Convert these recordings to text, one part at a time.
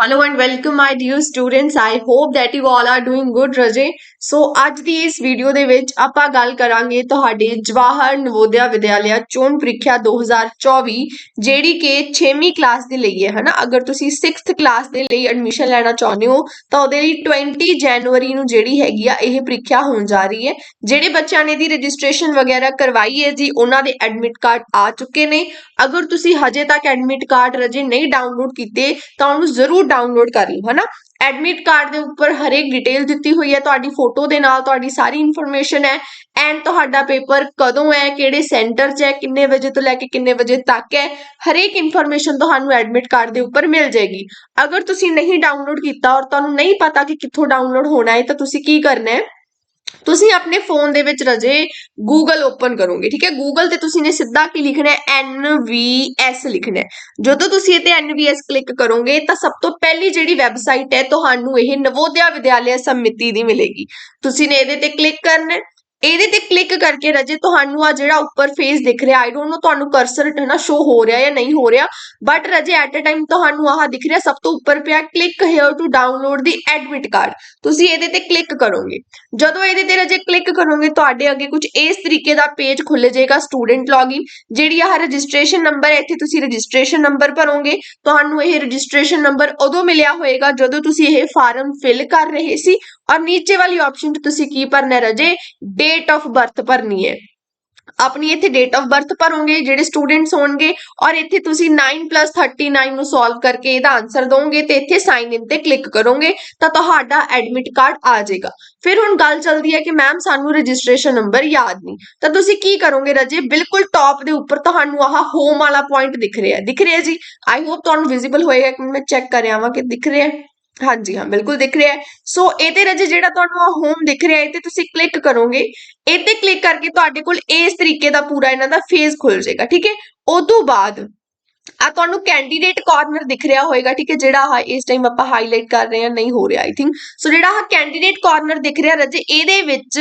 Hello and welcome, my dear students. I hope that you all are doing good ਰਜੇ ਸੋ ਅੱਜ ਦੀ ਇਸ video ਦੇ ਵਿੱਚ ਆਪਾਂ ਗੱਲ ਕਰਾਂਗੇ ਤੁਹਾਡੇ ਜਵਾਹਰ ਨਵੋਦਿਆ ਵਿਦਿਆਲਿਆ ਚੋਣ ਪ੍ਰੀਖਿਆ 2024 ਜਿਹੜੀ ਕਿ 6ਵੀਂ ਕਲਾਸ ਦੇ ਲਈ ਹੈ, ਹਨਾ? ਅਗਰ ਤੁਸੀਂ 6th ਕਲਾਸ ਦੇ ਲਈ ਐਡਮਿਸ਼ਨ ਲੈਣਾ ਚਾਹੁੰਦੇ ਹੋ, ਤਾਂ ਉਹਦੇ ਲਈ 20 ਜਨਵਰੀ ਨੂੰ ਜਿਹੜੀ ਹੈਗੀ ਆ, ਇਹ ਪ੍ਰੀਖਿਆ ਹੋਣ ਜਾ ਰਹੀ ਹੈ। ਜਿਹੜੇ ਬੱਚਿਆਂ ਨੇ ਦੀ ਰਜਿਸਟ੍ਰੇਸ਼ਨ ਵਗੈਰਾ ਕਰਵਾਈ ਹੈ ਜੀ, ਉਹਨਾਂ ਦੇ ਐਡਮਿਟ ਕਾਰਡ ਆ ਚੁੱਕੇ ਨੇ। ਅਗਰ ਤੁਸੀਂ ਹਜੇ ਤੱਕ ਐਡਮਿਟ ਕਾਰਡ ਰਜੇ ਨਹੀਂ ਡਾਊਨਲੋਡ ਕੀਤੇ, ਤਾਂ ਉਹਨੂੰ ਜ਼ਰੂਰ ਡਾਊਨਲੋਡ ਕਰ ਲਓ, ਹਨਾ? ਐਡਮਿਟ ਕਾਰਡ ਦੇ ਉੱਪਰ ਹਰੇਕ ਡਿਟੇਲ ਦਿੱਤੀ ਹੋਈ ਹੈ, ਤੁਹਾਡੀ ਫੋਟੋ ਦੇ ਨਾਲ ਤੁਹਾਡੀ ਸਾਰੀ ਇਨਫੋਰਮੇਸ਼ਨ ਹੈ ਐਂਡ ਤੁਹਾਡਾ ਪੇਪਰ ਕਦੋਂ ਹੈ, ਕਿਹੜੇ ਸੈਂਟਰ 'ਚ ਹੈ, ਕਿੰਨੇ ਵਜੇ ਤੋਂ ਲੈ ਕੇ ਕਿੰਨੇ ਵਜੇ ਤੱਕ ਹੈ, ਹਰੇਕ ਇਨਫੋਰਮੇਸ਼ਨ ਤੁਹਾਨੂੰ ਐਡਮਿਟ ਕਾਰਡ ਦੇ ਉੱਪਰ ਮਿਲ ਜਾਏਗੀ। ਅਗਰ ਤੁਸੀਂ ਨਹੀਂ ਡਾਊਨਲੋਡ ਕੀਤਾ ਔਰ ਤੁਹਾਨੂੰ ਨਹੀਂ ਪਤਾ ਕਿ ਕਿੱਥੋਂ ਡਾਊਨਲੋਡ ਹੋਣਾ ਹੈ, ਤਾਂ ਤੁਸੀਂ ਕੀ ਕਰਨਾ ਹੈ? ਤੁਸੀਂ ਆਪਣੇ ਫੋਨ ਦੇ ਵਿੱਚ ਰਜੇ ਗੂਗਲ ਓਪਨ ਕਰੋਗੇ, ਠੀਕ ਹੈ? ਗੂਗਲ ਤੇ ਤੁਸੀਂ ਨੇ ਸਿੱਧਾ ਕੀ ਲਿਖਣਾ ਹੈ? NVS ਲਿਖਣਾ ਹੈ। ਜਦੋਂ ਤੁਸੀਂ ਇਹ ਤੇ NVS ਕਲਿੱਕ ਕਰੋਗੇ, ਤਾਂ ਸਭ ਤੋਂ ਪਹਿਲੀ ਜਿਹੜੀ ਵੈਬਸਾਈਟ ਹੈ, ਤੁਹਾਨੂੰ ਇਹ ਨਵੋਦਿਆ ਵਿਦਿਆਲਿਆ ਸਮਿਤੀ ਦੀ ਮਿਲੇਗੀ। ਤੁਸੀਂ ਨੇ ਇਹਦੇ ਤੇ ਕਲਿੱਕ ਕਰਨਾ ਇਹਦੇ ਤੇ ਕਲਿੱਕ ਕਰਕੇ ਰਜੇ ਤੁਹਾਨੂੰ ਆ ਜਿਹੜਾ ਉੱਪਰ ਫੇਸ ਦਿਖ ਰਿਹਾ ਆਈ ਡੋਨਟ ਨੋ ਤੁਹਾਨੂੰ ਕਰਸਰ ਹੈ ਨਾ ਸ਼ੋ ਹੋ ਰਿਹਾ ਜਾਂ ਨਹੀਂ ਹੋ ਰਿਹਾ ਬਟ ਰਜੇ ਐਟ ਅ ਟਾਈਮ ਤੁਹਾਨੂੰ ਆਹ ਦਿਖ ਰਿਹਾ, ਸਭ ਤੋਂ ਉੱਪਰ ਪਿਆ click here to download the admit card ਤੁਸੀਂ ਇਹਦੇ ਤੇ ਕਲਿੱਕ ਕਰੋਗੇ। ਜਦੋਂ ਇਹਦੇ ਤੇ ਰਜੇ ਕਲਿੱਕ ਕਰੋਗੇ, ਤੁਹਾਡੇ ਅੱਗੇ ਕੁਝ ਇਸ ਤਰੀਕੇ ਦਾ ਪੇਜ ਖੁੱਲ ਜਾਏਗਾ ਸਟੂਡੈਂਟ ਲੌਗਇਨ ਜਿਹੜੀ ਆਹ ਰਜਿਸਟ੍ਰੇਸ਼ਨ ਨੰਬਰ ਹੈ, ਇੱਥੇ ਤੁਸੀਂ ਰਜਿਸਟ੍ਰੇਸ਼ਨ ਨੰਬਰ ਭਰੋਗੇ, ਤੁਹਾਨੂੰ ਇਹ ਰਜਿਸਟ੍ਰੇਸ਼ਨ ਨੰਬਰ ਉਦੋਂ ਮਿਲਿਆ ਹੋਏਗਾ ਜਦੋਂ ਤੁਸੀਂ ਇਹ ਫਾਰਮ ਫਿਲ ਕਰ ਰਹੇ ਸੀ ਔਰ ਨੀਚੇ ਵਾਲੀ ਆਪਸ਼ਨ 'ਚ ਤੁਸੀਂ ਕੀ ਭਰਨਾ ਹੈ ਰਜੇ? ਡੇਟ ਆਫ ਬਰਥ ਭਰਨੀ ਹੈ। ਆਪਣੀ ਇੱਥੇ ਡੇਟ ਆਫ ਬਰਥ ਭਰੋਗੇ, ਜਿਹੜੇ ਸਟੂਡੈਂਟਸ ਹੋਣਗੇ, ਔਰ ਇੱਥੇ ਤੁਸੀਂ 9 39 ਨੂੰ ਸੋਲਵ ਕਰਕੇ ਇਹਦਾ ਆਨਸਰ ਦੋਗੇ ਤੇ ਇੱਥੇ ਸਾਈਨ ਇਨ ਤੇ ਕਲਿੱਕ ਕਰੋਗੇ, ਤਾਂ ਤੁਹਾਡਾ ਐਡਮਿਟ ਕਾਰਡ ਆ ਜਾਏਗਾ। ਫਿਰ ਹੁਣ ਗੱਲ ਚੱਲਦੀ ਹੈ ਕਿ ਮੈਮ ਸਾਨੂੰ ਰਜਿਸਟ੍ਰੇਸ਼ਨ ਨੰਬਰ ਯਾਦ ਨਹੀਂ। ਤਾਂ ਤੁਸੀਂ ਕੀ ਕਰੋਗੇ ਰਜੇ? ਬਿਲਕੁਲ ਟੌਪ ਦੇ ਉੱਪਰ ਤੁਹਾਨੂੰ ਆਹ ਹੋਮ ਵਾਲਾ ਪੁਆਇੰਟ ਦਿਖ ਰਿਹਾ ਦਿਖ ਰਿਹਾ ਜੀ? ਆਈ ਹੋਪ ਤੁਹਾਨੂੰ ਵਿਜ਼ੀਬਲ ਹੋਏਗਾ ਕਿ ਮੈਂ ਚੈੱਕ ਕਰ ਆਵਾਂ ਕਿ ਦਿਖ ਰਿਹਾ ਹਾਂਜੀ, ਹਾਂ, ਬਿਲਕੁਲ ਦਿਖ ਰਿਹਾ ਹੈ। ਸੋ ਇਹਦੇ ਰਜੇ ਜਿਹੜਾ ਤੁਹਾਨੂੰ ਆ ਹੋਮ ਦਿਖ ਰਿਹਾ ਹੈ ਤੇ ਤੁਸੀਂ ਕਲਿੱਕ ਕਰੋਗੇ। ਇਹ ਤੇ ਕਲਿੱਕ ਕਰਕੇ ਤੁਹਾਡੇ ਕੋਲ ਇਸ ਤਰੀਕੇ ਦਾ ਪੂਰਾ ਇਹਨਾਂ ਦਾ ਫੇਸ ਖੁੱਲ ਜਾਏਗਾ, ਠੀਕ ਹੈ? ਉਸ ਤੋਂ ਬਾਅਦ ਆ ਤੁਹਾਨੂੰ ਕੈਂਡੀਡੇਟ ਕਾਰਨਰ ਦਿਖ ਰਿਹਾ ਹੋਏਗਾ, ਠੀਕ ਹੈ? ਜਿਹੜਾ ਆ ਇਸ ਟਾਈਮ ਆਪਾਂ ਹਾਈਲਾਈਟ ਕਰ ਰਹੇ ਹਾਂ, ਨਹੀਂ ਹੋ ਰਿਹਾ ਆਈ ਥਿੰਕ ਸੋ ਜਿਹੜਾ ਆ ਕੈਂਡੀਡੇਟ ਕਾਰਨਰ ਦਿਖ ਰਿਹਾ ਰਜੇ, ਇਹਦੇ ਵਿੱਚ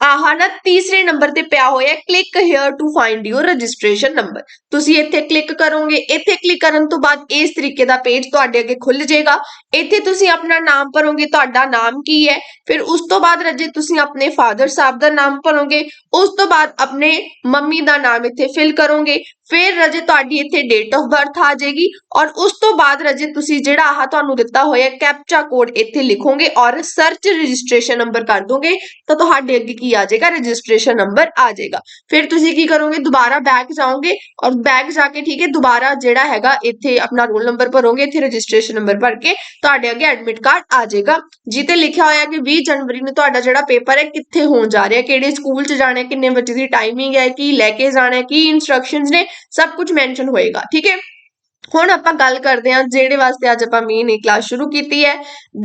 ਆਹ ਨਾ ਤੀਸਰੇ ਨੰਬਰ ਤੇ ਪਿਆ ਹੋਇਆ click here to find your registration number ਤੁਸੀਂ ਇੱਥੇ ਕਲਿੱਕ ਕਰੋਗੇ। ਇੱਥੇ ਕਲਿੱਕ ਕਰਨ ਤੋਂ ਬਾਅਦ ਇਸ ਤਰੀਕੇ ਦਾ ਪੇਜ ਤੁਹਾਡੇ ਅੱਗੇ ਖੁੱਲ ਜਾਏਗਾ। ਇੱਥੇ ਤੁਸੀਂ ਆਪਣਾ ਨਾਮ ਭਰੋਗੇ। ਤੁਹਾਡਾ ਨਾਮ ਕੀ ਹੈ? ਫਿਰ ਉਸ ਤੋਂ ਬਾਅਦ ਰਜੇ ਤੁਸੀਂ ਆਪਣੇ ਫਾਦਰ ਸਾਹਿਬ ਦਾ ਨਾਮ ਭਰੋਗੇ। ਉਸ ਤੋਂ ਬਾਅਦ ਆਪਣੇ ਮੰਮੀ ਦਾ ਨਾਮ ਇੱਥੇ ਫਿਲ ਕਰੋਗੇ। ਫਿਰ ਰਜੇ ਤੁਹਾਡੀ ਇੱਥੇ ਡੇਟ ਆਫ ਬਰਥ ਆ ਜਾਏਗੀ ਔਰ ਉਸ ਤੋਂ ਬਾਅਦ ਰਜੇ ਤੁਸੀਂ ਜਿਹੜਾ ਆਹ ਤੁਹਾਨੂੰ ਦਿੱਤਾ ਹੋਇਆ ਕੈਪਚਾ ਕੋਡ ਇੱਥੇ ਲਿਖੋਗੇ ਔਰ ਸਰਚ ਰਜਿਸਟ੍ਰੇਸ਼ਨ ਨੰਬਰ ਕਰ ਦੋਗੇ ਤਾਂ ਤੁਹਾਡੇ ਅੱਗੇ ਕੀ ਆ ਜਾਏਗਾ? ਰਜਿਸਟ੍ਰੇਸ਼ਨ ਨੰਬਰ ਆ ਜਾਏਗਾ। ਫਿਰ ਤੁਸੀਂ ਕੀ ਕਰੋਗੇ? ਦੁਬਾਰਾ ਬੈਕ ਜਾਓਗੇ ਔਰ ਬੈਕ ਜਾ ਕੇ ਠੀਕ ਹੈ, ਦੁਬਾਰਾ ਜਿਹੜਾ ਹੈਗਾ ਇੱਥੇ ਆਪਣਾ ਰੋਲ ਨੰਬਰ ਭਰੋਗੇ, ਇੱਥੇ ਰਜਿਸਟ੍ਰੇਸ਼ਨ ਨੰਬਰ ਭਰ ਕੇ ਤੁਹਾਡੇ ਅੱਗੇ ਐਡਮਿਟ ਕਾਰਡ ਆ ਜਾਏਗਾ। ਜਿੱਤੇ ਲਿਖਿਆ ਹੋਇਆ ਕਿ 20 ਜਨਵਰੀ ਨੂੰ ਤੁਹਾਡਾ ਜਿਹੜਾ ਪੇਪਰ ਹੈ, ਕਿੱਥੇ ਹੋਣ ਜਾ ਰਿਹਾ ਕਿਹੜੇ ਸਕੂਲ 'ਚ ਜਾਣਾ ਹੈ ਕਿੰਨੇ ਵਜੇ ਦੀ ਟਾਈਮਿੰਗ ਹੈ, ਕੀ ਲੈ ਕੇ ਜਾਣਾ ਕੀ ਇਨਸਟਰਕਸ਼ਨਸ ਨੇ, ਸਭ ਕੁਝ ਮੈਂਸ਼ਨ ਹੋਏਗਾ, ਠੀਕ ਹੈ? ਹੁਣ ਆਪਾਂ ਗੱਲ ਕਰਦੇ ਹਾਂ ਜਿਹੜੇ ਵਾਸਤੇ ਅੱਜ ਆਪਾਂ ਮੇਨ ਇਹ ਕਲਾਸ ਸ਼ੁਰੂ ਕੀਤੀ ਹੈ।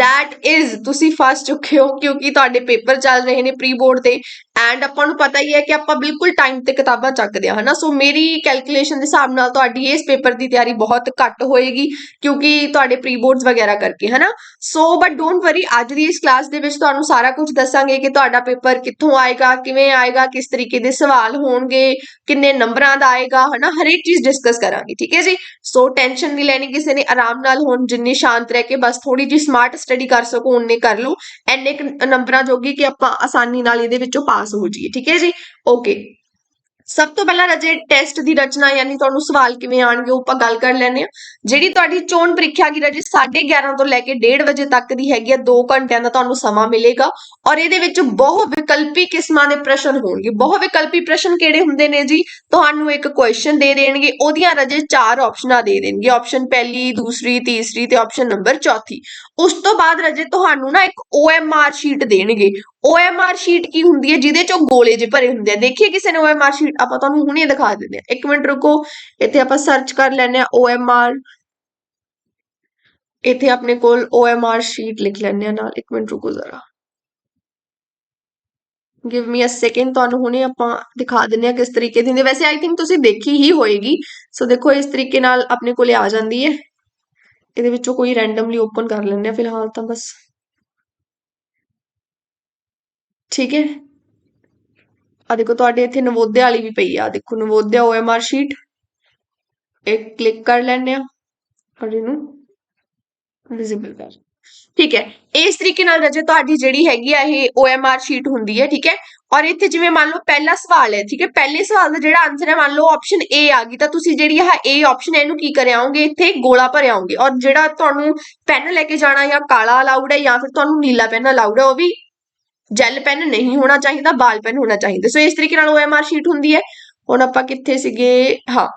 That ਇਜ਼ ਤੁਸੀਂ ਫਸ ਚੁੱਕੇ ਹੋ ਕਿਉਂਕਿ ਤੁਹਾਡੇ ਪੇਪਰ ਚੱਲ ਰਹੇ ਨੇ ਪ੍ਰੀ ਬੋਰਡ ਦੇ ਐਂਡ ਆਪਾਂ ਨੂੰ ਪਤਾ ਹੀ ਹੈ ਕਿ ਆਪਾਂ ਬਿਲਕੁਲ ਟਾਈਮ ਤੇ ਕਿਤਾਬਾਂ ਚੱਕਦੇ ਹਾਂ, ਹਨਾ? ਸੋ ਮੇਰੀ ਕੈਲਕੂਲੇਸ਼ਨ ਦੇ ਹਿਸਾਬ ਨਾਲ ਤੁਹਾਡੀ ਇਸ ਪੇਪਰ ਦੀ ਤਿਆਰੀ ਬਹੁਤ ਘੱਟ ਹੋਏਗੀ ਕਿਉਂਕਿ ਤੁਹਾਡੇ ਪ੍ਰੀ ਬੋਰਡਸ ਵਗੈਰਾ ਕਰਕੇ, ਹਨਾ? ਸੋ ਬਟ ਡੋਂਟ ਵਰੀ ਅੱਜ ਦੀ ਇਸ ਕਲਾਸ ਦੇ ਵਿੱਚ ਤੁਹਾਨੂੰ ਸਾਰਾ ਕੁਝ ਦੱਸਾਂਗੇ ਕਿ ਤੁਹਾਡਾ ਪੇਪਰ ਕਿੱਥੋਂ ਆਏਗਾ, ਕਿਵੇਂ ਆਏਗਾ, ਕਿਸ ਤਰੀਕੇ ਦੇ ਸਵਾਲ ਹੋਣਗੇ, ਕਿੰਨੇ ਨੰਬਰਾਂ ਦਾ ਆਏਗਾ, ਹਨਾ? ਹਰੇਕ ਚੀਜ਼ ਡਿਸਕਸ ਕਰਾਂਗੇ, ਠੀਕ ਹੈ ਜੀ? ਸੋ ਟੈਨਸ਼ਨ ਨਹੀਂ ਲੈਣੀ ਕਿਸੇ ਨੇ, ਆਰਾਮ ਨਾਲ ਹੁਣ ਜਿੰਨੀ ਸ਼ਾਂਤ ਰਹਿ ਕੇ ਬਸ ਥੋੜੀ ਜਿਹੀ ਸਮਾਰਟ ਸਟੱਡੀ ਕਰ ਸਕੋ ਉਨੇ ਕਰ ਲਓ। ਐਨੇ ਕੁ ਨੰਬਰਾਂ ਜੋਗੀ ਕਿ ਆਪਾਂ ਆਸਾਨੀ ਨਾਲ ਇਹਦੇ ਵਿੱਚੋਂ ਪਾਸ ਹੋ ਜਾਈਏ, ਠੀਕ ਹੈ ਜੀ? ਓਕੇ ਸਭ ਤੋਂ ਪਹਿਲਾਂ ਰਜੇ ਟੈਸਟ ਦੀ ਰਚਨਾ ਯਾਨੀ ਤੁਹਾਨੂੰ ਸਵਾਲ ਕਿਵੇਂ ਆਣਗੇ ਉਹ ਆਪਾਂ ਗੱਲ ਕਰ ਲੈਣੇ ਆ ਜਿਹੜੀ ਤੁਹਾਡੀ ਚੋਣ ਪ੍ਰੀਖਿਆ ਕੀ ਰਜੇ 11:30 ਤੋਂ ਲੈ ਕੇ 1:30 ਵਜੇ ਤੱਕ ਦੀ ਹੈਗੀ ਆ 2 ਘੰਟਿਆਂ ਦਾ ਤੁਹਾਨੂੰ ਸਮਾਂ ਮਿਲੇਗਾ ਔਰ ਇਹਦੇ ਵਿੱਚ ਬਹੁ ਵਿਕਲਪੀ ਕਿਸਮਾਂ ਦੇ ਪ੍ਰਸ਼ਨ ਹੋਣਗੇ। ਬਹੁ ਵਿਕਲਪੀ ਪ੍ਰਸ਼ਨ ਕਿਹੜੇ ਹੁੰਦੇ ਨੇ ਜੀ? ਤੁਹਾਨੂੰ ਇੱਕ ਕੁਐਸਚਨ ਦੇ ਦੇਣਗੇ, ਉਹਦੀਆਂ ਰਜੇ ਚਾਰ ਆਪਸ਼ਨਾਂ ਦੇ ਦੇਣਗੇ। ਆਪਸ਼ਨ ਪਹਿਲੀ, ਦੂਸਰੀ, ਤੀਸਰੀ ਤੇ ਆਪਸ਼ਨ ਨੰਬਰ ਚੌਥੀ। ਉਸ ਤੋਂ ਬਾਅਦ ਰਜੇ ਤੁਹਾਨੂੰ ਨਾ ਇੱਕ OMR ਸ਼ੀਟ ਦੇਣਗੇ। OMR ਸ਼ੀਟ ਕੀ ਹੁੰਦੀ ਹੈ? ਜਿਹਦੇ ਚੋਂ ਗੋਲੇ ਜਿਹੇ ਭਰੇ ਹੁੰਦੇ ਆ। ਦੇਖੀਏ ਕਿਸੇ ਨੇ OMR ਸ਼ੀਟ ਆਪਾਂ ਤੁਹਾਨੂੰ ਹੁਣੇ ਦਿਖਾ ਦਿੰਦੇ ਆ ਇੱਕ ਮਿੰਟ ਰੁਕੋ। ਇੱਥੇ ਆਪਾਂ ਸਰਚ ਕਰ ਲੈਂਦੇ ਆ OMR ਇੱਥੇ ਆਪਣੇ ਕੋਲ OMR ਸ਼ੀਟ ਲਿਖ ਲੈਂਦੇ ਆ ਨਾਲ। ਇੱਕ ਮਿੰਟ ਰੁਕੋ ਜ਼ਰਾ। ਗਿਵ ਮੀ ਅ ਸੈਕਿੰਡ ਤੁਹਾਨੂੰ ਹੁਣੇ ਆਪਾਂ ਦਿਖਾ ਦਿੰਦੇ ਆ ਕਿਸ ਤਰੀਕੇ ਦੀ ਹੁੰਦੀ ਵੈਸੇ ਆਈ ਥਿੰਕ ਤੁਸੀਂ ਦੇਖੀ ਹੀ ਹੋਏਗੀ। ਸੋ ਦੇਖੋ, ਇਸ ਤਰੀਕੇ ਨਾਲ ਆਪਣੇ ਕੋਲੇ ਆ ਜਾਂਦੀ ਹੈ। ਇਹਦੇ ਵਿੱਚੋਂ ਕੋਈ ਰੈਂਡਮਲੀ ਓਪਨ ਕਰ ਲੈਣੇ ਆ ਫਿਲਹਾਲ ਤਾਂ ਬਸ ਠੀਕ ਹੈ? ਆ ਦੇਖੋ, ਤੁਹਾਡੇ ਇੱਥੇ ਨਵੋਦਿਆ ਵਾਲੀ ਵੀ ਪਈ ਆ। ਦੇਖੋ, ਨਵੋਦਿਆ OMR ਸ਼ੀਟ ਇਹ ਕਲਿੱਕ ਕਰ ਲੈਂਦੇ ਆ। ਔਰ ਇਹਨੂੰ ਵਿਜ਼ਿਬਲ ਕਰ। ਠੀਕ ਹੈ। ਇਸ ਤਰੀਕੇ ਨਾਲ ਰਜੇ, ਤੁਹਾਡੀ ਜਿਹੜੀ ਹੈਗੀ ਆ, ਇਹ OMR ਸ਼ੀਟ ਹੁੰਦੀ ਹੈ, ਠੀਕ ਹੈ? ਔਰ ਇੱਥੇ ਜਿਵੇਂ ਮੰਨ ਲਓ, ਪਹਿਲਾ ਸਵਾਲ ਹੈ, ਠੀਕ ਹੈ? ਪਹਿਲੇ ਸਵਾਲ ਦਾ ਜਿਹੜਾ ਆਨਸਰ ਹੈ, ਮੰਨ ਲਓ ਆਪਸ਼ਨ A ਆ ਗਈ, ਤਾਂ ਤੁਸੀਂ ਜਿਹੜੀ ਆਹ A ਆਪਸ਼ਨ ਇਹਨੂੰ ਕੀ ਕਰ ਇੱਥੇ ਗੋਲਾ ਭਰ ਆਓਗੇ ਔਰ ਜਿਹੜਾ ਤੁਹਾਨੂੰ ਪੈਨ ਲੈ ਕੇ ਜਾਣਾ ਜਾਂ ਕਾਲਾ ਅਲਾਉਡ ਹੈ ਜਾਂ ਫਿਰ ਤੁਹਾਨੂੰ ਨੀਲਾ ਪੈਨ ਅਲਾਉਡ ਹੈ, ਉਹ ਵੀ ਜੈਲ ਪੈਨ ਨਹੀਂ ਹੋਣਾ ਚਾਹੀਦਾ, ਬਾਲ ਪੈਨ ਹੋਣਾ ਚਾਹੀਦਾ। ਸੋ ਇਸ ਤਰੀਕੇ ਨਾਲ OMR ਸ਼ੀਟ ਹੁੰਦੀ ਹੈ। ਹੁਣ ਆਪਾਂ ਕਿੱਥੇ ਸੀਗੇ? ਹਾਂ